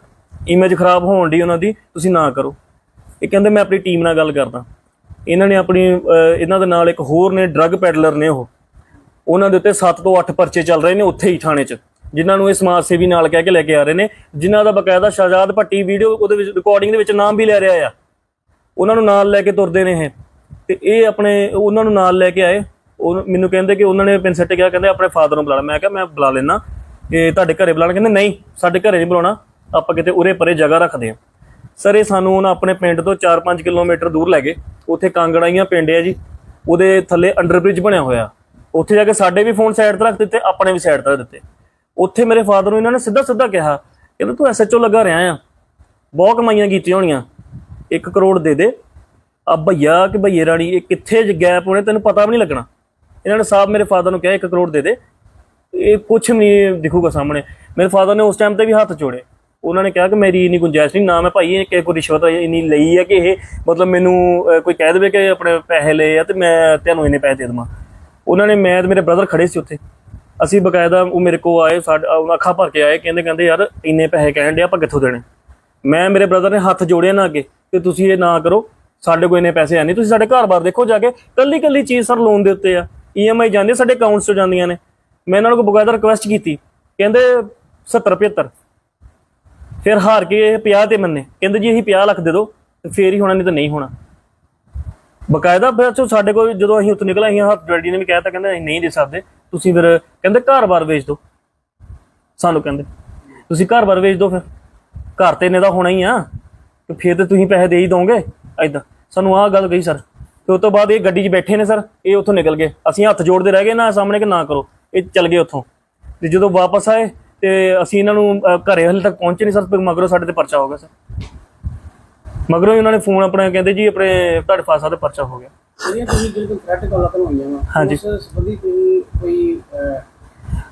ਇਮੇਜ ਖਰਾਬ ਹੋਣ ਦੀ ਉਹਨਾਂ ਦੀ, ਤੁਸੀਂ ਨਾ ਕਰੋ। ਇਹ ਕਹਿੰਦੇ, ਮੈਂ ਆਪਣੀ ਟੀਮ ਨਾਲ ਗੱਲ ਕਰਦਾ। ਇਹਨਾਂ ਨੇ ਆਪਣੀ ਇਹਨਾਂ ਦੇ ਨਾਲ ਇੱਕ ਹੋਰ ਨੇ ਡਰੱਗ ਪੈਡਲਰ ਨੇ ਉਹ। ਉਹਨਾਂ ਦੇ ਉੱਤੇ 7 ਤੋਂ 8 ਪਰਚੇ ਚੱਲ ਰਹੇ ਨੇ ਉੱਥੇ ਹੀ ਥਾਣੇ 'ਚ, ਜਿਨ੍ਹਾਂ ਨੂੰ ਇਹ ਸਮਾਜ ਸੇਵੀ ਨਾਲ ਕਹਿ ਕੇ ਲੈ ਕੇ ਆ ਰਹੇ ਨੇ, ਜਿਨ੍ਹਾਂ ਦਾ ਬਕਾਇਦਾ ਸ਼ਹਜ਼ਾਦ ਭੱਟੀ ਵੀਡੀਓ ਉਹਦੇ ਵਿੱਚ ਰਿਕਾਰਡਿੰਗ ਦੇ ਵਿੱਚ ਨਾਮ ਵੀ ਲੈ ਰਿਹਾ ਆ। ਉਹਨਾਂ ਨੂੰ ਨਾਲ ਲੈ ਕੇ ਤੁਰਦੇ ਨੇ ਇਹ। ਤੇ ਇਹ ਆਪਣੇ, ਉਹਨਾਂ ਨੂੰ ਨਾਲ ਲੈ ਕੇ ਆਏ। ਉਹ ਮੈਨੂੰ ਕਹਿੰਦੇ ਕਿ ਉਹਨਾਂ ਨੇ ਪਿੰਨ ਸੱਟ ਕਹਿੰਦੇ ਆਪਣੇ ਫਾਦਰ ਨੂੰ ਬੁਲਾ ਮੈਂ ਕਿਹਾ, ਮੈਂ ਬੁਲਾ ਲੈਣਾ ਕਿ ਤੁਹਾਡੇ ਘਰੇ ਬੁਲਾਣਾ ਕਹਿੰਦੇ, ਨਹੀਂ, ਸਾਡੇ ਘਰੇ ਨਹੀਂ ਬੁਲਾਉਣਾ। ਆਪਾਂ ਕਿਤੇ ਉਰੇ ਪਰੇ ਜਗ੍ਹਾ ਰੱਖਦੇ ਆ ਸਰ, ਇਹ ਸਾਨੂੰ ਉਹਨਾਂ ਆਪਣੇ ਪਿੰਡ ਤੋਂ 4-5 ਕਿਲੋਮੀਟਰ ਦੂਰ ਲੈ ਗਏ। ਉੱਥੇ ਕਾਂਗੜਾਈਆਂ ਪਿੰਡ ਆ ਜੀ। ਉਹਦੇ ਥੱਲੇ ਅੰਡਰਬ੍ਰਿਜ ਬਣਿਆ ਹੋਇਆ। ਉੱਥੇ ਜਾ ਕੇ ਸਾਡੇ ਵੀ ਫੋਨ ਸਾਈਡ ਤੇ ਰੱਖ ਦਿੱਤੇ, ਆਪਣੇ ਵੀ ਸਾਈਡ ਤੇ ਰੱਖ ਦਿੱਤੇ। ਉੱਥੇ ਮੇਰੇ ਫਾਦਰ ਨੂੰ ਇਹਨਾਂ ਨੇ ਸਿੱਧਾ ਸਿੱਧਾ ਕਿਹਾ, ਕਹਿੰਦਾ ਤੂੰ ਐਸਐਚਓ ਲੱਗਾ ਰਿਹਾ ਆ। ਬਹੁਤ ਕਮਾਈਆਂ ਕੀਤੀਆਂ ਹੋਣੀਆਂ। 1 ਕਰੋੜ ਦੇ ਦੇ। ਆ ਭਈਆ ਕਿ ਭਈਏ ਰਾਣੀ, ਇਹ ਕਿੱਥੇ ਜ ਗੈਪ ਹੋਣੇ ਤੈਨੂੰ ਪਤਾ ਵੀ ਨਹੀਂ ਲੱਗਣਾ। ਇਹਨਾਂ ਨੇ ਸਾਹਿਬ ਮੇਰੇ ਫਾਦਰ ਨੂੰ ਕਿਹਾ 1 ਕਰੋੜ ਦੇ ਦੇ। ਇਹ ਕੁਝ ਨਹੀਂ ਦਿਖੂਗਾ ਸਾਹਮਣੇ। ਮੇਰੇ ਫਾਦਰ ਨੇ ਉਸ ਟਾਈਮ ਤੇ ਵੀ ਹੱਥ ਜੋੜੇ। ਉਹਨਾਂ ਨੇ ਕਿਹਾ ਕਿ ਮੇਰੀ ਇੰਨੀ ਗੁੰਜਾਇਸ਼ ਨਹੀਂ, ਨਾ ਮੈਂ ਭਾਈ ਇਹ ਕਿ ਕੋਈ ਰਿਸ਼ਵਤ ਇੰਨੀ ਲਈ ਹੈ ਕਿ ਇਹ ਮਤਲਬ ਮੈਨੂੰ ਕੋਈ ਕਹਿ ਦੇਵੇ ਕਿ ਆਪਣੇ ਪੈਸੇ ਲਏ ਆ ਤੇ ਮੈਂ ਤੁਹਾਨੂੰ ਇੰਨੇ ਪੈਸੇ ਦੇ ਦੇਵਾਂ। ਉਹਨਾਂ ਨੇ, ਮੈਂ ਤੇ ਮੇਰੇ ਬ੍ਰਦਰ ਖੜੇ ਸੀ ਉੱਥੇ। ਅਸੀਂ ਬਕਾਇਦਾ ਉਹ ਮੇਰੇ ਕੋਲ ਆਏ, ਸਾਡਾ ਉਹ ਅੱਖਾਂ ਭਰ ਕੇ ਆਏ, ਕਹਿੰਦੇ ਕਹਿੰਦੇ, ਯਾਰ, ਇੰਨੇ ਪੈਸੇ ਕਹਿਣ ਦੇ ਆਪਾਂ ਕਿੱਥੋਂ ਦੇਣੇ? ਮੈਂ, ਮੇਰੇ ਬ੍ਰਦਰ ਨੇ ਹੱਥ ਜੋੜਿਆ ਨਾ ਅੱਗੇ ਕਿ ਤੁਸੀਂ ਇਹ ਨਾ ਕਰੋ, ਸਾਡੇ ਕੋਲ ਇੰਨੇ ਪੈਸੇ ਹੈ ਨਹੀਂ, ਤੁਸੀਂ ਸਾਡੇ ਘਰ-ਬਾਰ ਦੇਖੋ ਜਾ ਕੇ ਕੱਲੀ ਕੱਲੀ ਚੀਜ਼ ਸਰ ਲੋਨ ਦੇ ਉੱਤੇ ਆ ਈਐਮਆਈ ਜਾਂਦੀ ਸਾਡੇ ਅਕਾਊਂਟਸ 'ਚ ਜਾਂਦੀਆਂ ਨੇ। ਮੈਂ ਇਹਨਾਂ ਨੂੰ ਬਕਾਇਦਾ ਰਿਕੁਐਸਟ ਕੀਤੀ, ਕਹਿੰਦੇ 70 75 ਫਿਰ ਹਾਰ ਕੇ ਇਹ 50 ਤੇ ਮੰਨੇ। ਕਹਿੰਦੇ ਜੀ, ਅਸੀਂ 50 ਲੱਖ ਦੇ ਦਿਓ, ਤੇ ਫੇਰ ਹੀ ਹੋਣਾ, ਨਹੀਂ ਤਾਂ ਨਹੀਂ ਹੋਣਾ। ਬਕਾਇਦਾ ਫਿਰ ਚੋ ਸਾਡੇ ਕੋਲ ਜਦੋਂ ਅਸੀਂ ਉੱਥੋਂ ਨਿਕਲੇ, ਅਸੀਂ ਹੱਥ ਡੈਡੀ ਨੇ ਵੀ ਕਹਿਤਾ, ਕਹਿੰਦੇ ਅਸੀਂ ਨਹੀਂ ਦੇ ਸਕਦੇ। ਤੁਸੀਂ ਫਿਰ ਕਹਿੰਦੇ ਘਰ-ਬਾਰ ਵੇਚ ਦਿਓ। ਸਾਨੂੰ ਕਹਿੰਦੇ, ਤੁਸੀਂ ਘਰ-ਬਾਰ ਵੇਚ ਦਿਓ ਫਿਰ। ਘਰ ਤੇ ਇਹਨੇ ਦਾ ਹੋਣਾ ਹੀ ਆ, ਤੇ ਫਿਰ ਤੇ ਤੁਸੀਂ ਪੈਸੇ ਦੇ ਹੀ ਦੋਗੇ ਐਦਾਂ ਸਾਨੂੰ ਆਹ ਗੱਲ ਕਹੀ, ਸਰ। ਤੇ ਉਸ ਤੋਂ ਬਾਅਦ ਇਹ ਗੱਡੀ 'ਚ ਬੈਠੇ ਨੇ, ਸਰ। ਇਹ ਉੱਥੋਂ ਨਿਕਲ ਗਏ। ਅਸੀਂ ਹੱਥ ਜੋੜਦੇ ਰਹਿ ਗਏ, ਨਾ ਸਾਹਮਣੇ ਕਿ ਨਾ ਕਰੋ। ਇਹ ਚੱਲ ਗਏ ਉੱਥੋਂ। ਤੇ ਜਦੋਂ ਵਾਪਸ ਆਏ ਤੇ ਅਸੀਂ ਇਹਨਾਂ ਨੂੰ ਘਰੇ ਹਲੇ ਤੱਕ ਪਹੁੰਚੇ ਨਹੀਂ ਸਰ ਮਗਰੋਂ ਸਾਡੇ ਤੇ ਪਰਚਾ ਹੋ ਗਿਆ ਸਰ। ਮਗਰੋਂ ਹੀ ਉਹਨਾਂ ਨੇ ਫੋਨ ਆਪਣਾ ਕਹਿੰਦੇ ਜੀ ਆਪਣੇ ਤੁਹਾਡੇ ਫਾਸਾ ਤੇ ਪਰਚਾ ਹੋ ਗਿਆ। ਜਿਹੜੀਆਂ ਤੁਸੀਂ ਬਿਲਕੁਲ ਥ੍ਰੈਟ ਕਾਲਾਂ ਕਰਵਾਈਆਂ ਵਾ ਹਾਂਜੀ। ਉਸ ਸੰਬੰਧੀ ਕੋਈ ਕੋਈ ਅਹ,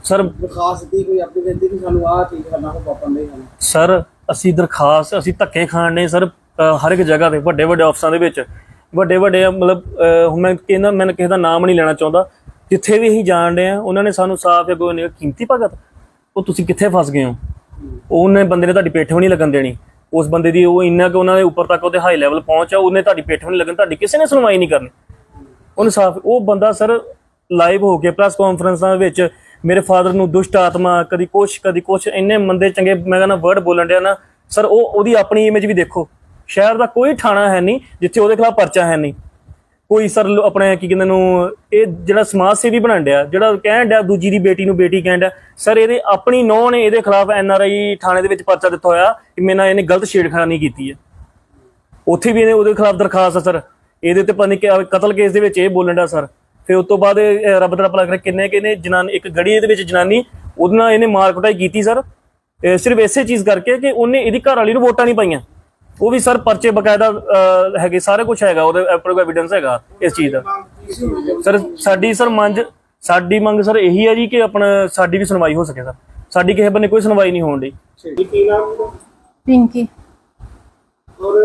ਸਰ ਦਰਖਾਸਤ ਦੀ ਕੋਈ ਆਪਣੀ ਬੇਨਤੀ ਕਿ ਸਾਨੂੰ ਆਹ ਚੀਜ਼ ਕਰਨਾ ਕੋ ਵਾਪਰਨ ਦੇ ਹਨ ਸਰ ਅਸੀਂ ਦਰਖਾਸਤ ਅਸੀਂ ਧੱਕੇ ਖਾਣ ਨੇ ਸਰ ਹਰ ਇੱਕ ਜਗ੍ਹਾ ਤੇ ਵੱਡੇ ਵੱਡੇ ਆਫਿਸਾਂ ਦੇ ਵਿੱਚ। ਵੱਡੇ ਵੱਡੇ ਮਤਲਬ ਹੁਣ ਮੈਂ ਕਹਿੰਦਾ ਮੈਂ ਕਿਸੇ ਦਾ ਨਾਮ ਨਹੀਂ ਲੈਣਾ ਚਾਹੁੰਦਾ। ਜਿੱਥੇ ਵੀ ਅਸੀਂ ਜਾਣ ਰਹੇ ਆ ਉਹਨਾਂ ਨੇ ਸਾਨੂੰ ਸਾਫ਼ ਅੱਗੋਂ ਕੀਮਤੀ ਭਗਤ? ਉਹ ਤੁਸੀਂ ਕਿੱਥੇ ਫਸ ਗਏ ਹੋ? ਉਹਨੇ ਬੰਦੇ ਨੇ ਤੁਹਾਡੀ ਪਿੱਠ ਵੀ ਨਹੀਂ ਲੱਗਣ ਦੇਣੀ। ਉਸ ਬੰਦੇ ਦੀ ਉਹ ਇੰਨਾ ਕਿ ਉਹਨਾਂ ਦੇ ਉੱਪਰ ਤੱਕ ਉਹਦੇ ਹਾਈ ਲੈਵਲ ਪਹੁੰਚ ਆ, ਉਹਨੇ ਤੁਹਾਡੀ ਪਿੱਠ ਵੀ ਨਹੀਂ ਲੱਗਣ, ਤੁਹਾਡੀ ਕਿਸੇ ਨੇ ਸੁਣਵਾਈ ਨਹੀਂ ਕਰਨੀ। ਉਹਨੂੰ ਸਾਫ਼ ਉਹ ਬੰਦਾ ਸਰ ਲਾਈਵ ਹੋ ਕੇ ਪ੍ਰੈਸ ਕਾਨਫਰੰਸਾਂ ਵਿੱਚ ਮੇਰੇ ਫਾਦਰ ਨੂੰ ਦੁਸ਼ਟ ਆਤਮਾ, ਕਦੀ ਕੁਛ ਕਦੀ ਕੁਛ, ਇੰਨੇ ਮੰਦੇ ਚੰਗੇ ਮੈਂ ਕਹਿੰਦਾ ਵਰਡ ਬੋਲਣ ਡਿਆ ਨਾ, ਸਰ ਉਹ ਉਹਦੀ ਆਪਣੀ ਇਮੇਜ ਵੀ ਦੇਖੋ। ਸ਼ਹਿਰ ਦਾ ਕੋਈ ਥਾਣਾ ਹੈ ਨਹੀਂ ਜਿੱਥੇ ਉਹਦੇ ਖਿਲਾਫ ਪਰਚਾ ਹੈ ਨਹੀਂ। ਕੋਈ ਸਰ ਆਪਣੇ ਕੀ ਕਹਿੰਦੇ ਨੂੰ, ਇਹ ਜਿਹੜਾ ਸਮਾਜ ਸੇਵੀ ਬਣਨ ਡਿਆ, ਜਿਹੜਾ ਕਹਿਣ ਡਿਆ ਦੂਜੀ ਦੀ ਬੇਟੀ ਨੂੰ ਬੇਟੀ ਕਹਿਣ ਡਿਆ, ਸਰ ਇਹਦੇ ਆਪਣੀ ਨੌਂ ਨੇ ਇਹਦੇ ਖਿਲਾਫ ਐਨ ਆਰ ਆਈ ਥਾਣੇ ਦੇ ਵਿੱਚ ਪਰਚਾ ਦਿੱਤਾ ਹੋਇਆ ਕਿ ਮੇਰੇ ਨਾਲ ਇਹਨੇ ਗਲਤ ਛੇੜਖਾਨੀ ਕੀਤੀ ਹੈ। ਉੱਥੇ ਵੀ ਇਹਨੇ ਉਹਦੇ ਖਿਲਾਫ ਦਰਖਾਸਤ ਹੈ ਸਰ। ਇਹਦੇ ਤੇ ਪਤਾ ਨਹੀਂ ਕਤਲ ਕੇਸ ਦੇ ਵਿੱਚ ਇਹ ਬੋਲਣ ਡਿਆ ਸਰ। ਫਿਰ ਉਸ ਤੋਂ ਬਾਅਦ ਰੱਬ ਦਾ ਭਲਾ ਕਰੇ, ਕਿੰਨੇ ਕਿੰਨੇ ਜਨਾਨੀ, ਇੱਕ ਗੜੀ ਦੇ ਵਿੱਚ ਜਨਾਨੀ, ਉਹਦੇ ਨਾਲ ਇਹਨੇ ਮਾਰ ਕੁਟਾਈ ਕੀਤੀ ਸਰ। ਸਿਰਫ ਇਸੇ ਚੀਜ਼ ਕਰਕੇ ਕਿ ਉਹਨੇ ਇਹਦੀ ਘਰ ਵਾਲੀ ਨੂੰ ਵੋਟਾਂ ਨਹੀਂ ਪਾਈਆਂ। ਉਹ ਵੀ ਸਰ ਪਰਚੇ ਬਕਾਇਦਾ ਅਹ, ਹੈਗੇ ਸਾਰੇ ਕੁਝ ਹੈਗਾ ਉਹਦੇ ਉੱਪਰ ਐਵੀਡੈਂਸ ਹੈਗਾ ਇਸ ਚੀਜ਼ ਦਾ। ਸਰ ਸਾਡੀ ਸਰ ਮੰਗ ਸਾਡੀ ਮੰਗ ਸਰ ਇਹੀ ਹੈ ਜੀ ਕਿ ਆਪਣਾ ਸਾਡੀ ਵੀ ਸੁਣਵਾਈ ਹੋ ਸਕੇ ਸਰ। ਸਾਡੀ ਕਿਸੇ ਬੰਨੇ ਕੋਈ ਸੁਣਵਾਈ ਨਹੀਂ ਹੋਣ ਦੀ ਜੀ ਕੀ ਨਾਮ ਹੈ? ਪਿੰਕੀ। ਔਰ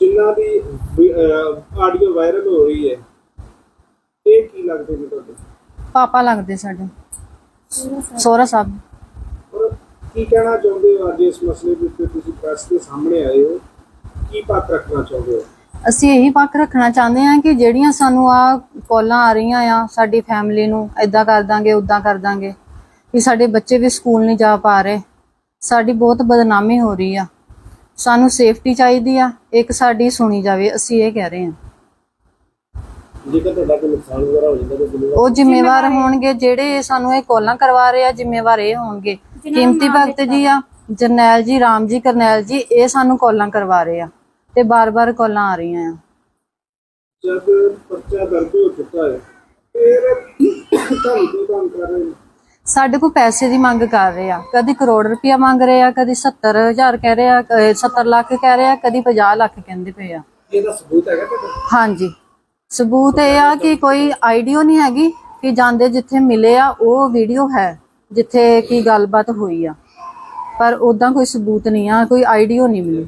ਜਿਨ੍ਹਾਂ ਦੀ ਆਡੀਓ ਵਾਇਰਲ ਹੋ ਰਹੀ ਹੈ ਇਹ ਕੀ ਲੱਗਦੇ ਨੇ ਤੁਹਾਡੇ? ਪਾਪਾ ਲੱਗਦੇ ਸਾਡੇ। ਸੋਹਰਾ ਸਾਹਿਬ। ਕੀ ਕਹਿਣਾ ਚਾਹੁੰਦੇ ਹੋ ਅੱਜ ਇਸ ਮਸਲੇ ਦੇ ਉੱਤੇ ਤੁਸੀਂ ਪ੍ਰੈਸ ਦੇ ਸਾਹਮਣੇ ਆਏ ਹੋ? ਕੀ ਪੱਕ ਰੱਖਣਾ ਚਾਹੁੰਦੇ ਹੋ? ਅਸੀਂ ਇਹੀ ਪੱਕ ਰੱਖਣਾ ਚਾਹੁੰਦੇ ਹਾਂ ਕਿ ਜਿਹੜੀਆਂ ਸਾਨੂੰ ਆ ਕਾਲਾਂ ਆ ਰਹੀਆਂ ਆ, ਸਾਡੀ ਫੈਮਿਲੀ ਨੂੰ ਇਦਾਂ ਕਰ ਦਾਂਗੇ ਉਦਾਂ ਕਰ ਦਾਂਗੇ ਕਿ ਸਾਡੇ ਬੱਚੇ ਵੀ ਸਕੂਲ ਨਹੀਂ ਜਾ ਪਾ ਰਹੇ। ਸਾਡੀ ਬਹੁਤ ਬਦਨਾਮੀ ਹੋ ਰਹੀ ਆ। ਸਾਨੂੰ ਸੇਫਟੀ ਚਾਹੀਦੀ ਆ, ਇੱਕ ਸਾਡੀ ਸੁਣੀ ਜਾਵੇ, ਅਸੀਂ ਇਹ ਕਹਿ ਰਹੇ ਹਾਂ। ਜੇਕਰ ਤੁਹਾਡਾ ਕੋਈ ਨੁਕਸਾਨ ਵਗੈਰਾ ਹੋ ਜਾਂਦਾ ਤਾਂ ਜ਼ਿੰਮੇਵਾਰ ਉਹ ਜ਼ਿੰਮੇਵਾਰ ਹੋਣਗੇ ਜਿਹੜੇ ਸਾਨੂੰ ਇਹ ਕਾਲਾਂ ਕਰਵਾ ਰਹੇ ਆ ਜ਼ਿੰਮੇਵਾਰ ਇਹ ਹੋਣਗੇ। ਕੀਮਤੀ ਭਗਤ ਜੀ ਆ ਜਰਨੈਲ ਜੀ ਰਾਮ ਜੀ ਕਰਨੈਲ ਜੀ ਇਹ ਸਾਨੂੰ ਕਾਲਾਂ ਕਰਵਾ ਰਹੇ ਆ ਤੇ ਬਾਰ-ਬਾਰ ਕਾਲਾਂ ਆ ਰਹੀਆਂ ਆ। ਜਦ ਪਰਚਾ ਦਰਜ ਹੋ ਚੁੱਕਾ ਹੈ ਫਿਰ ਤੁਹਾਨੂੰ ਕੀ ਕੰਮ ਕਰ ਰਹੇ ਨੇ? ਸਾਡੇ ਕੋਲ ਪੈਸੇ ਦੀ ਮੰਗ ਕਰ ਰਹੇ ਆ। ਕਦੀ ਕਰੋੜ ਰੁਪਇਆ ਮੰਗ ਰਹੇ ਆ ਕਦੀ 70000 ਕਹਿ ਰਹੇ ਆ ਕ- 70 ਲੱਖ ਕਹਿ ਰਹੇ ਆ ਕਦੀ 50 ਲੱਖ ਕਹਿੰਦੇ ਪਏ ਆ। ਇਹਦਾ ਸਬੂਤ ਹੈਗਾ ਤੁਹਾਡੇ ਹਾਂਜੀ। ਸਬੂਤ ਇਹ ਆ ਕਿ ਕੋਈ ਆਈਡੀਓ ਨਹੀਂ ਹੈਗੀ ਕਿ ਜਾਂਦੇ ਜਿੱਥੇ ਮਿਲੇ ਆ ਉਹ ਵੀਡੀਓ ਹੈ ਜਿੱਥੇ ਕੀ ਗੱਲਬਾਤ ਹੋਈ ਆ। ਪਰ ਉਦਾਂ ਕੋਈ ਸਬੂਤ ਨਹੀਂ ਆ ਕੋਈ ਆਈਡੀਓ ਨਹੀਂ ਮਿਲੀ।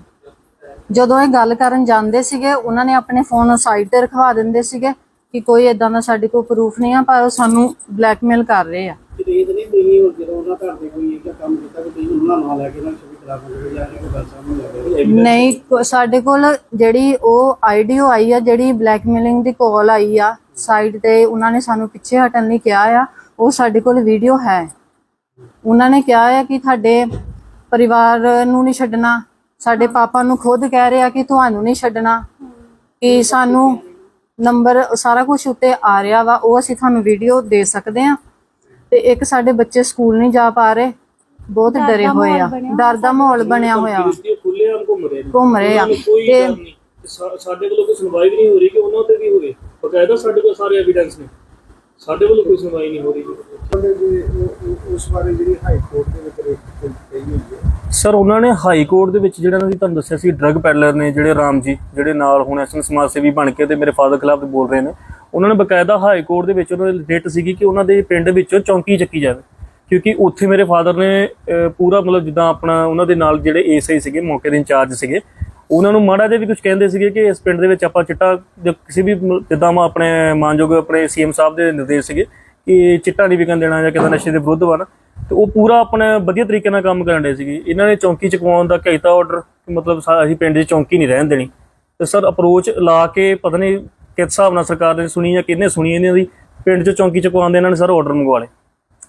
ਜਦੋਂ ਇਹ ਗੱਲ ਕਰਨ ਜਾਂਦੇ ਸੀਗੇ ਉਹਨਾਂ ਨੇ ਆਪਣੇ ਫੋਨ ਸਾਈਡ ਤੇ ਰਖਵਾ ਦਿੰਦੇ ਸੀਗੇ ਕਿ ਕੋਈ ਇਦਾਂ ਦਾ ਸਾਡੇ ਕੋਲ ਪ੍ਰੂਫ ਨਹੀਂ ਆ ਪਰ ਉਹ ਸਾਨੂੰ ਬਲੈਕਮੇਲ ਕਰ ਰਹੇ ਆ। ਕਿਤੇ ਇਹ ਤਾਂ ਨਹੀਂ ਨਹੀਂ ਹੋ ਜਦੋਂ ਉਹਨਾਂ ਘਰ ਦੇ ਕੋਈ ਇੱਕ ਕੰਮ ਕੀਤਾ ਕਿ ਤੁਸੀਂ ਉਹਨਾਂ ਨਾਲ ਲੈ ਕੇ ਨਾ ਛਵੀ ਖਰਾਬ ਜਾਂ ਕੋਈ ਗੱਲ ਸਾਹਮਣੇ ਆ ਜਾਵੇ ਨਹੀਂ, ਕੋ- ਸਾਡੇ ਕੋਲ ਜਿਹੜੀ ਉਹ ਆਈਡੀਓ ਆਈ ਆ, ਜਿਹੜੀ ਬਲੈਕਮੇਲਿੰਗ ਦੀ ਕਾਲ ਆਈ ਆ ਸਾਈਡ ਤੇ, ਉਹਨਾਂ ਨੇ ਸਾਨੂੰ ਪਿੱਛੇ ਹਟਣ ਲਈ ਕਿਹਾ ਆ। ਉਹ ਸਾਡੇ ਕੋਲ ਵੀਡੀਓ ਹੈ। ਉਹਨਾਂ ਨੇ ਕਿਹਾ ਆ ਕਿ ਤੁਹਾਡੇ ਪਰਿਵਾਰ ਨੂੰ ਨਹੀਂ ਛੱਡਣਾ। ਸਾਡੇ ਪਾਪਾ ਨੂੰ ਖੁਦ ਕਹਿ ਰਿਹਾ ਕਿ ਤੁਹਾਨੂੰ ਨਹੀਂ ਛੱਡਣਾ। ਕਿ ਸਾਨੂੰ ਨੰਬਰ ਸਾਰਾ ਕੁਝ ਉੱਤੇ ਆ ਰਿਹਾ ਵਾ, ਉਹ ਅਸੀਂ ਤੁਹਾਨੂੰ ਵੀਡੀਓ ਦੇ ਸਕਦੇ ਆ। ਤੇ ਇੱਕ ਸਾਡੇ ਬੱਚੇ ਸਕੂਲ ਨਹੀਂ ਜਾ ਪਾ ਰਹੇ। ਬਹੁਤ ਡਰੇ ਹੋਏ ਆ। ਡਰ ਦਾ ਮਾਹੌਲ ਬਣਿਆ ਹੋਇਆ। ਵਾ ਇਹ ਖੁੱਲੇ ਆਮ ਘੁੰਮ ਰਹੇ ਨੇ। ਘੁੰਮ ਰਹੇ ਆ। ਉਹਨਾਂ ਨੂੰ ਕੋਈ ਤੇ ਨਹੀਂ। ਸਾ- ਸਾਡੇ ਵੱਲੋਂ ਕੋਈ ਸੁਣਵਾਈ ਵੀ ਨਹੀਂ ਹੋ ਰਹੀ ਕਿ ਉਹਨਾਂ ਤੇ ਵੀ ਹੋਵੇ। ਬਕਾਇਦਾ ਸਾਡੇ ਕੋਲ ਸਾਰੇ ਐਵੀਡੈਂਸ ਨੇ। ਸਾਡੇ ਵੱਲੋਂ ਕੋਈ ਸੁਣਵਾਈ ਨਹੀਂ ਹੋ ਰਹੀ ਜੀ। ਬੰਦੇ ਦੀ ਉਹ- ਉਹ- ਉਸ ਬਾਰੇ ਜਿਹੜੀ ਹਾਈ ਕੋਰਟ ਦੇ ਵਿੱਚ ਰੇਟ ਕਹੀ ਹੋਈ ਹੈ? ਸਰ ਉਹਨਾਂ ਨੇ ਹਾਈ ਕੋਰਟ ਦੇ ਵਿੱਚ ਜਿਹੜਾ ਇਹਨਾਂ ਦੀ ਤੁਹਾਨੂੰ ਦੱਸਿਆ ਸੀ ਡਰੱਗ ਪੈਡਲਰ ਨੇ ਜਿਹੜੇ ਰਾਮ ਜੀ ਜਿਹੜੇ ਨਾਲ ਹੁਣ ਐਸਐਨ ਸਮਾਜ ਸੇਵੀ ਬਣ ਕੇ ਤੇ ਮੇਰੇ ਫਾਦਰ ਖਿਲਾਫ ਬੋਲ ਰਹੇ ਨੇ ਉਹਨਾਂ ਨੇ ਬਕਾਇਦਾ ਹਾਈ ਕੋਰਟ ਦੇ ਵਿੱਚ ਉਹਨਾਂ ਦੀ ਰਿਟ ਸੀਗੀ ਕਿ ਉਹਨਾਂ ਦੇ ਪਿੰਡ ਵਿੱਚੋਂ ਚੌਂਕੀ ਚੱਕੀ ਜਾਵੇ। ਕਿਉਂਕਿ ਉੱਥੇ ਮੇਰੇ ਫਾਦਰ ਨੇ ਪੂਰਾ ਮਤਲਬ ਜਿੱਦਾਂ ਆਪਣਾ ਉਹਨਾਂ ਦੇ ਨਾਲ ਜਿਹੜੇ ਏਐਸਆਈ ਸੀਗੇ, ਮੌਕੇ ਦੇ ਇੰਚਾਰਜ ਸੀਗੇ, ਉਹਨਾਂ ਨੂੰ ਮਾੜਾ ਜਿਹਾ ਵੀ ਕੁਝ ਕਹਿੰਦੇ ਸੀਗੇ ਕਿ ਇਸ ਪਿੰਡ ਦੇ ਵਿੱਚ ਆਪਾਂ ਚਿੱਟਾ ਕਿਸੇ ਵੀ ਜਿੱਦਾਂ ਮੈਂ, ਆਪਣੇ ਮਾਨਯੋਗ ਆਪਣੇ ਸੀਐਮ ਸਾਹਿਬ ਦੇ ਨਿਰਦੇਸ਼ ਸੀਗੇ ਕਿ ਚਿੱਟਾ ਨਹੀਂ ਵਿਕਣ ਦੇਣਾ ਜਾਂ ਕਿਸੇ ਨਸ਼ੇ ਦੇ ਵਿਰੁੱਧ ਵਾ ਨਾ ਤੇ ਉਹ ਪੂਰਾ ਆਪਣਾ ਵਧੀਆ ਤਰੀਕੇ ਨਾਲ ਕੰਮ ਕਰਨ ਦੇ ਸੀਗੇ। ਇਹਨਾਂ ਨੇ ਚੌਂਕੀ ਚੁਕਵਾਉਣ ਦਾ ਕੀਤਾ ਆਰਡਰ ਮਤਲਬ ਸਾ- ਅਸੀਂ ਪਿੰਡ 'ਚ ਚੌਂਕੀ ਨਹੀਂ ਰਹਿਣ ਦੇਣੀ। ਤੇ ਸਰ ਅਪਰੋਚ ਲਾ ਕੇ ਪਤਾ ਨਹੀਂ ਕਿਸ ਹਿਸਾਬ ਨਾਲ ਸਰਕਾਰ ਨੇ ਸੁਣੀ ਜਾਂ ਕਿਹਨੇ ਸੁਣੀ ਇਹਨਾਂ ਦੀ, ਪਿੰਡ 'ਚ ਚੌਂਕੀ ਚੁਕਵਾਉਣ ਦੇ ਇਹਨਾਂ ਨੇ ਸਰ ਆਰਡਰ ਮੰਗਵਾ ਲਏ।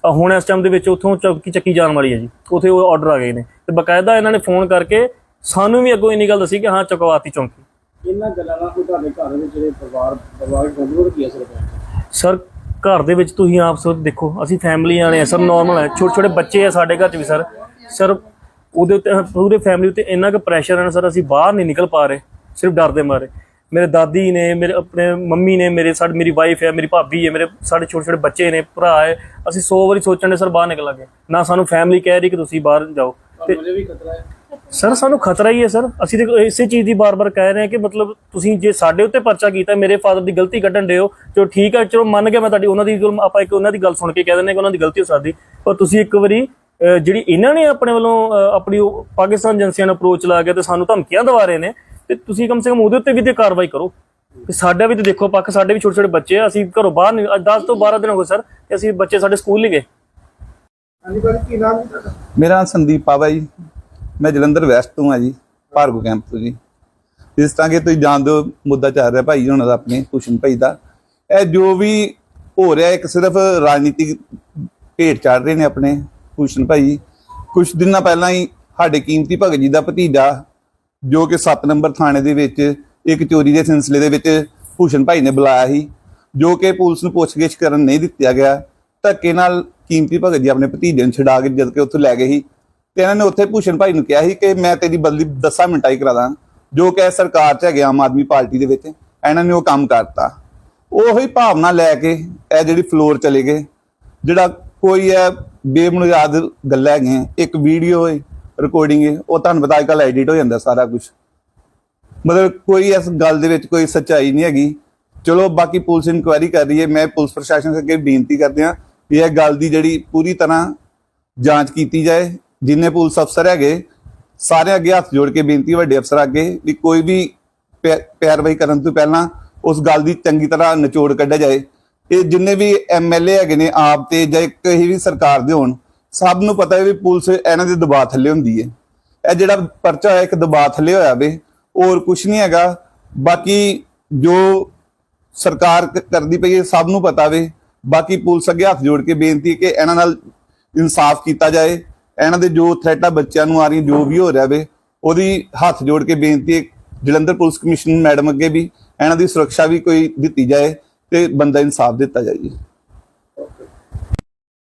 ਹੁਣ ਇਸ ਟਾਈਮ ਦੇ ਵਿੱਚ ਉੱਥੋਂ ਚੌਕੀ ਚੱਕੀ ਜਾਣ ਵਾਲੀ ਹੈ ਜੀ। ਉੱਥੇ ਉਹ ਆਰਡਰ ਆ ਗਏ ਨੇ। ਤੇ ਬਕਾਇਦਾ ਇਹਨਾਂ ਨੇ ਫੋਨ ਕਰਕੇ ਸਾਨੂੰ ਵੀ ਅੱਗੋਂ ਇੰਨੀ ਗੱਲ ਦੱਸੀ ਕਿ ਹਾਂ ਚੁਕਵਾਤੀ ਚੌਂਕੀ। ਇਹਨਾਂ ਗੱਲਾਂ ਨਾਲ ਕੋਈ ਤੁਹਾਡੇ ਘਰ ਵਿੱਚ ਜਿਹੜੇ ਪਰਿਵਾਰ ਪਰਿਵਾਰਕ ਮੈਂਬਰ ਕੀ ਅਸਰ ਪਿਆ? ਸਰ ਘਰ ਦੇ ਵਿੱਚ ਤੁਸੀਂ ਆਪ ਸੋ ਦੇਖੋ ਅਸੀਂ ਫੈਮਿਲੀ ਵਾਲੇ ਆ ਸਰ ਨਾਰਮਲ ਹੈ। ਛੋਟੇ ਛੋਟੇ ਬੱਚੇ ਆ ਸਾਡੇ ਘਰ ਚ ਵੀ ਸਰ। ਸਰ ਉਹਦੇ ਉੱਤੇ ਪੂਰੇ ਫੈਮਿਲੀ ਉੱਤੇ ਇੰਨਾ ਕੁ ਪ੍ਰੈਸ਼ਰ ਹੈ ਸਰ ਅਸੀਂ ਬਾਹਰ ਨਹੀਂ ਨਿਕਲ ਪਾ ਰਹੇ। ਸਿਰਫ ਡਰ ਦੇ ਮਾਰੇ। ਮੇਰੇ ਦਾਦੀ ਨੇ ਮੇਰੇ ਆਪਣੇ ਮੰਮੀ ਨੇ ਮੇਰੇ ਸਾਡੇ ਮੇਰੀ ਵਾਈਫ ਹੈ ਮੇਰੀ ਭਾਬੀ ਹੈ ਮੇਰੇ ਸਾਡੇ ਛੋਟੇ ਛੋਟੇ ਬੱਚੇ ਨੇ ਭਰਾ ਹੈ ਅਸੀਂ 100 ਵਾਰੀ ਸੋਚਣ ਦੇ ਸਰ ਬਾਹਰ ਨਿਕਲਾਂਗੇ ਨਾ ਸਾਨੂੰ ਫੈਮਿਲੀ ਕਹਿ ਰਹੀ ਕਿ ਤੁਸੀਂ ਬਾਹਰ ਜਾਓ। ਤੇ ਤੁਹਾਨੂੰ ਵੀ ਖਤਰਾ ਹੈ। ਸਰ ਸਾਨੂੰ ਖਤਰਾ ਹੀ ਹੈ ਸਰ। ਅਸੀਂ ਤੇ ਇਸੇ ਚੀਜ਼ ਦੀ ਬਾਰ-ਬਾਰ ਕਹਿ ਰਹੇ ਹਾਂ ਕਿ ਮਤਲਬ ਤੁਸੀਂ ਜੇ ਸਾਡੇ ਉੱਤੇ ਪਰਚਾ ਕੀਤਾ ਮੇਰੇ ਫਾਦਰ ਦੀ ਗਲਤੀ ਕੱਢਣ ਦਿਓ ਚਲੋ ਠੀਕ ਹੈ ਚਲੋ ਮੰਨ ਗਿਆ ਮੈਂ ਤੁਹਾਡੀ ਉਹਨਾਂ ਦੀ ਆਪਾਂ ਇੱਕ ਉਹਨਾਂ ਦੀ ਗੱਲ ਸੁਣ ਕੇ ਕਹਿ ਦਿੰਦੇ ਕਿ ਉਹਨਾਂ ਦੀ ਗਲਤੀ ਹੋ ਸਕਦੀ। ਪਰ ਤੁਸੀਂ ਇੱਕ ਵਾਰੀ ਜਿਹੜੀ ਇਹਨਾਂ ਨੇ ਆਪਣੇ ਵੱਲੋਂ ਆਪਣੀ ਪਾਕਿਸਤਾਨ ਏਜੰਸੀਆਂ ਨੂੰ ਅਪਰੋਚ ਲਾ ਕੇ ਤੇ ਸਾਨੂੰ ਧਮਕੀਆਂ ਦਵਾ ਰਹੇ ਨੇ ਤੇ ਤੁਸੀਂ ਕਮ ਸੇ ਕਮ ਉਹਦੇ ਉੱਤੇ ਵੀ ਤੇ ਕਾਰਵਾਈ ਕਰੋ। ਕਿ ਸਾਡਾ ਵੀ ਤੇ ਦੇਖੋ ਪੱਖ ਸਾਡੇ ਵੀ ਛੋਟੇ ਛੋਟੇ ਬੱਚੇ ਆ ਅਸੀਂ ਘਰੋਂ ਬਾਹਰ ਨਹੀਂ 10 ਤੋਂ 12 ਦਿਨ ਹੋ ਗਏ ਸਰ ਤੇ ਅਸੀਂ ਬੱਚੇ ਸਾਡੇ ਸਕੂਲ ਨਹੀਂ ਗਏ। ਮੇਰਾ ਨਾਮ ਸੰਦੀਪ ਪਾਵਾ ਜੀ। ਮੈਂ ਜਲੰਧਰ ਵੈਸਟ ਤੋਂ ਆ ਜੀ ਭਾਰਗੋ ਕੈਂਪ ਤੋਂ ਜੀ। ਜਿਸ ਤਰ੍ਹਾਂ ਕਿ ਤੁਸੀਂ ਜਾਣਦੇ ਹੋ ਮੁੱਦਾ ਚੱਲ ਰਿਹਾ ਭਾਈ ਉਹਨਾਂ ਦਾ ਆਪਣੇ ਭੂਸ਼ਣ ਭਾਈ ਦਾ। ਇਹ ਜੋ ਵੀ ਹੋ ਰਿਹਾ ਇੱਕ ਸਿਰਫ ਰਾਜਨੀਤਿਕ ਭੇਟ ਚੜ ਰਹੇ ਨੇ ਆਪਣੇ ਭੂਸ਼ਣ ਭਾਈ ਕੁਝ ਦਿਨਾਂ ਪਹਿਲਾਂ ਹੀ ਸਾਡੇ ਕੀਮਤੀ ਭਗਤ ਜੀ ਦਾ ਭਤੀਜਾ ਜੋ ਕਿ 7 ਨੰਬਰ ਥਾਣੇ ਦੇ ਵਿੱਚ, ਇੱਕ ਚੋਰੀ ਦੇ ਸਿਲਸਿਲੇ ਦੇ ਵਿੱਚ ਭੂਸ਼ਣ ਭਾਈ ਨੇ ਬੁਲਾਇਆ ਸੀ, ਜੋ ਕਿ ਪੁਲਿਸ ਨੂੰ ਪੁੱਛਗਿੱਛ ਕਰਨ ਨਹੀਂ ਦਿੱਤਾ ਗਿਆ। ਧੱਕੇ ਨਾਲ ਕੀਮਤੀ ਭਗਤ ਜੀ ਆਪਣੇ ਭਤੀਜੇ ਨੂੰ ਛਡਾ ਕੇ ਜਦ ਕਿ ਉੱਥੇ ਲੈ ਗਏ ਸੀ ਤੇ ਇਹਨਾਂ ਨੇ ਉੱਥੇ ਭੂਸ਼ਣ ਭਾਈ ਨੂੰ ਕਿਹਾ ਸੀ ਕਿ ਮੈਂ ਤੇਰੀ ਬਦਲੀ 10 ਮਿੰਟਾਂ ਹੀ ਕਰਾ ਦਾਂ, ਜੋ ਕਿ ਇਹ ਸਰਕਾਰ 'ਚ ਹੈਗੇ ਆਮ ਆਦਮੀ ਪਾਰਟੀ ਦੇ ਵਿੱਚ, ਇਹਨਾਂ ਨੇ ਉਹ ਕੰਮ ਕਰਤਾ। ਉਹੀ ਭਾਵਨਾ ਲੈ ਕੇ ਇਹ ਜਿਹੜੀ ਫਲੋਰ ਚਲੇ ਗਏ, ਜਿਹੜਾ ਕੋਈ ਹੈ ਬੇਬੁਨਿਆਦ ਗੱਲਾਂ ਹੈਗੀਆਂ, ਇੱਕ ਵੀਡੀਓ ਹੈ ਰਿਕਾਰਡਿੰਗ ਹੈ, ਉਹ ਤੁਹਾਨੂੰ ਪਤਾ ਅੱਜਕੱਲ ਐਡਿਟ ਹੋ ਜਾਂਦਾ ਸਾਰਾ ਕੁਝ ਮਤਲਬ ਕੋਈ ਇਸ ਗੱਲ ਦੇ ਵਿੱਚ ਕੋਈ ਸੱਚਾਈ ਨਹੀਂ ਹੈਗੀ। ਚਲੋ, ਬਾਕੀ ਪੁਲਿਸ ਇਨਕੁਆਇਰੀ ਕਰ ਰਹੀ ਹੈ, ਮੈਂ ਪੁਲਿਸ ਪ੍ਰਸ਼ਾਸਨ ਅੱਗੇ ਬੇਨਤੀ ਕਰਦੇ ਹਾਂ ਕਿ ਇਹ ਗੱਲ ਦੀ ਜਿਹੜੀ ਪੂਰੀ ਤਰ੍ਹਾਂ ਜਾਂਚ ਕੀਤੀ ਜਾਏ। ਜਿੰਨੇ ਪੁਲਿਸ ਅਫਸਰ ਹੈਗੇ, ਸਾਰੇ ਅੱਗੇ ਹੱਥ ਜੋੜ ਕੇ ਬੇਨਤੀ ਵੱਡੇ ਅਫਸਰ ਅੱਗੇ ਵੀ ਕੋਈ ਵੀ ਪੈ- ਪੈਰਵਾਈ ਕਰਨ ਤੋਂ ਪਹਿਲਾਂ ਉਸ ਗੱਲ ਦੀ ਚੰਗੀ ਤਰ੍ਹਾਂ ਨਿਚੋੜ ਕੱਢਿਆ ਜਾਏ। ਇਹ ਜਿੰਨੇ ਵੀ ਐਮਐਲਏ ਹੈਗੇ ਨੇ, ਆਪ ਤੇ ਜਾਂ ਕਿਸੇ ਵੀ ਸਰਕਾਰ ਦੇ ਹੋਣ ਸਭ ਨੂੰ ਪਤਾ ਹੈ ਵੀ ਪੁਲਿਸ ਇਹਨਾਂ ਦੇ ਦਬਾਅ ਥੱਲੇ ਹੁੰਦੀ ਹੈ। ਇਹ ਜਿਹੜਾ ਪਰਚਾ ਹੋਇਆ ਇੱਕ ਦਬਾਅ ਥੱਲੇ ਹੋਇਆ ਵੇ। ਹੋਰ ਕੁਝ ਨਹੀਂ ਹੈਗਾ। ਬਾਕੀ ਜੋ ਸਰਕਾਰ ਕਰਦੀ ਪਈ ਹੈ, ਸਭ ਨੂੰ ਪਤਾ ਵੇ। ਬਾਕੀ ਪੁਲਿਸ ਅੱਗੇ ਹੱਥ ਜੋੜ ਕੇ ਬੇਨਤੀ ਹੈ ਕਿ ਇਹਨਾਂ ਨਾਲ ਇਨਸਾਫ ਕੀਤਾ ਜਾਏ। ਇਹਨਾਂ ਦੇ ਜੋ ਥ੍ਰੈਟਾਂ ਬੱਚਿਆਂ ਨੂੰ ਆ ਰਹੀਆਂ, ਜੋ ਵੀ ਹੋ ਰਿਹਾ ਵੇ, ਉਹਦੀ ਹੱਥ ਜੋੜ ਕੇ ਬੇਨਤੀ ਹੈ। ਜਲੰਧਰ ਪੁਲਿਸ ਕਮਿਸ਼ਨ ਮੈਡਮ ਅੱਗੇ ਵੀ ਇਹਨਾਂ ਦੀ ਸੁਰੱਖਿਆ ਵੀ ਕੋਈ ਦਿੱਤੀ ਜਾਏ ਤੇ ਬੰਦਾ ਇਨਸਾਫ ਦਿੱਤਾ ਜਾਏ।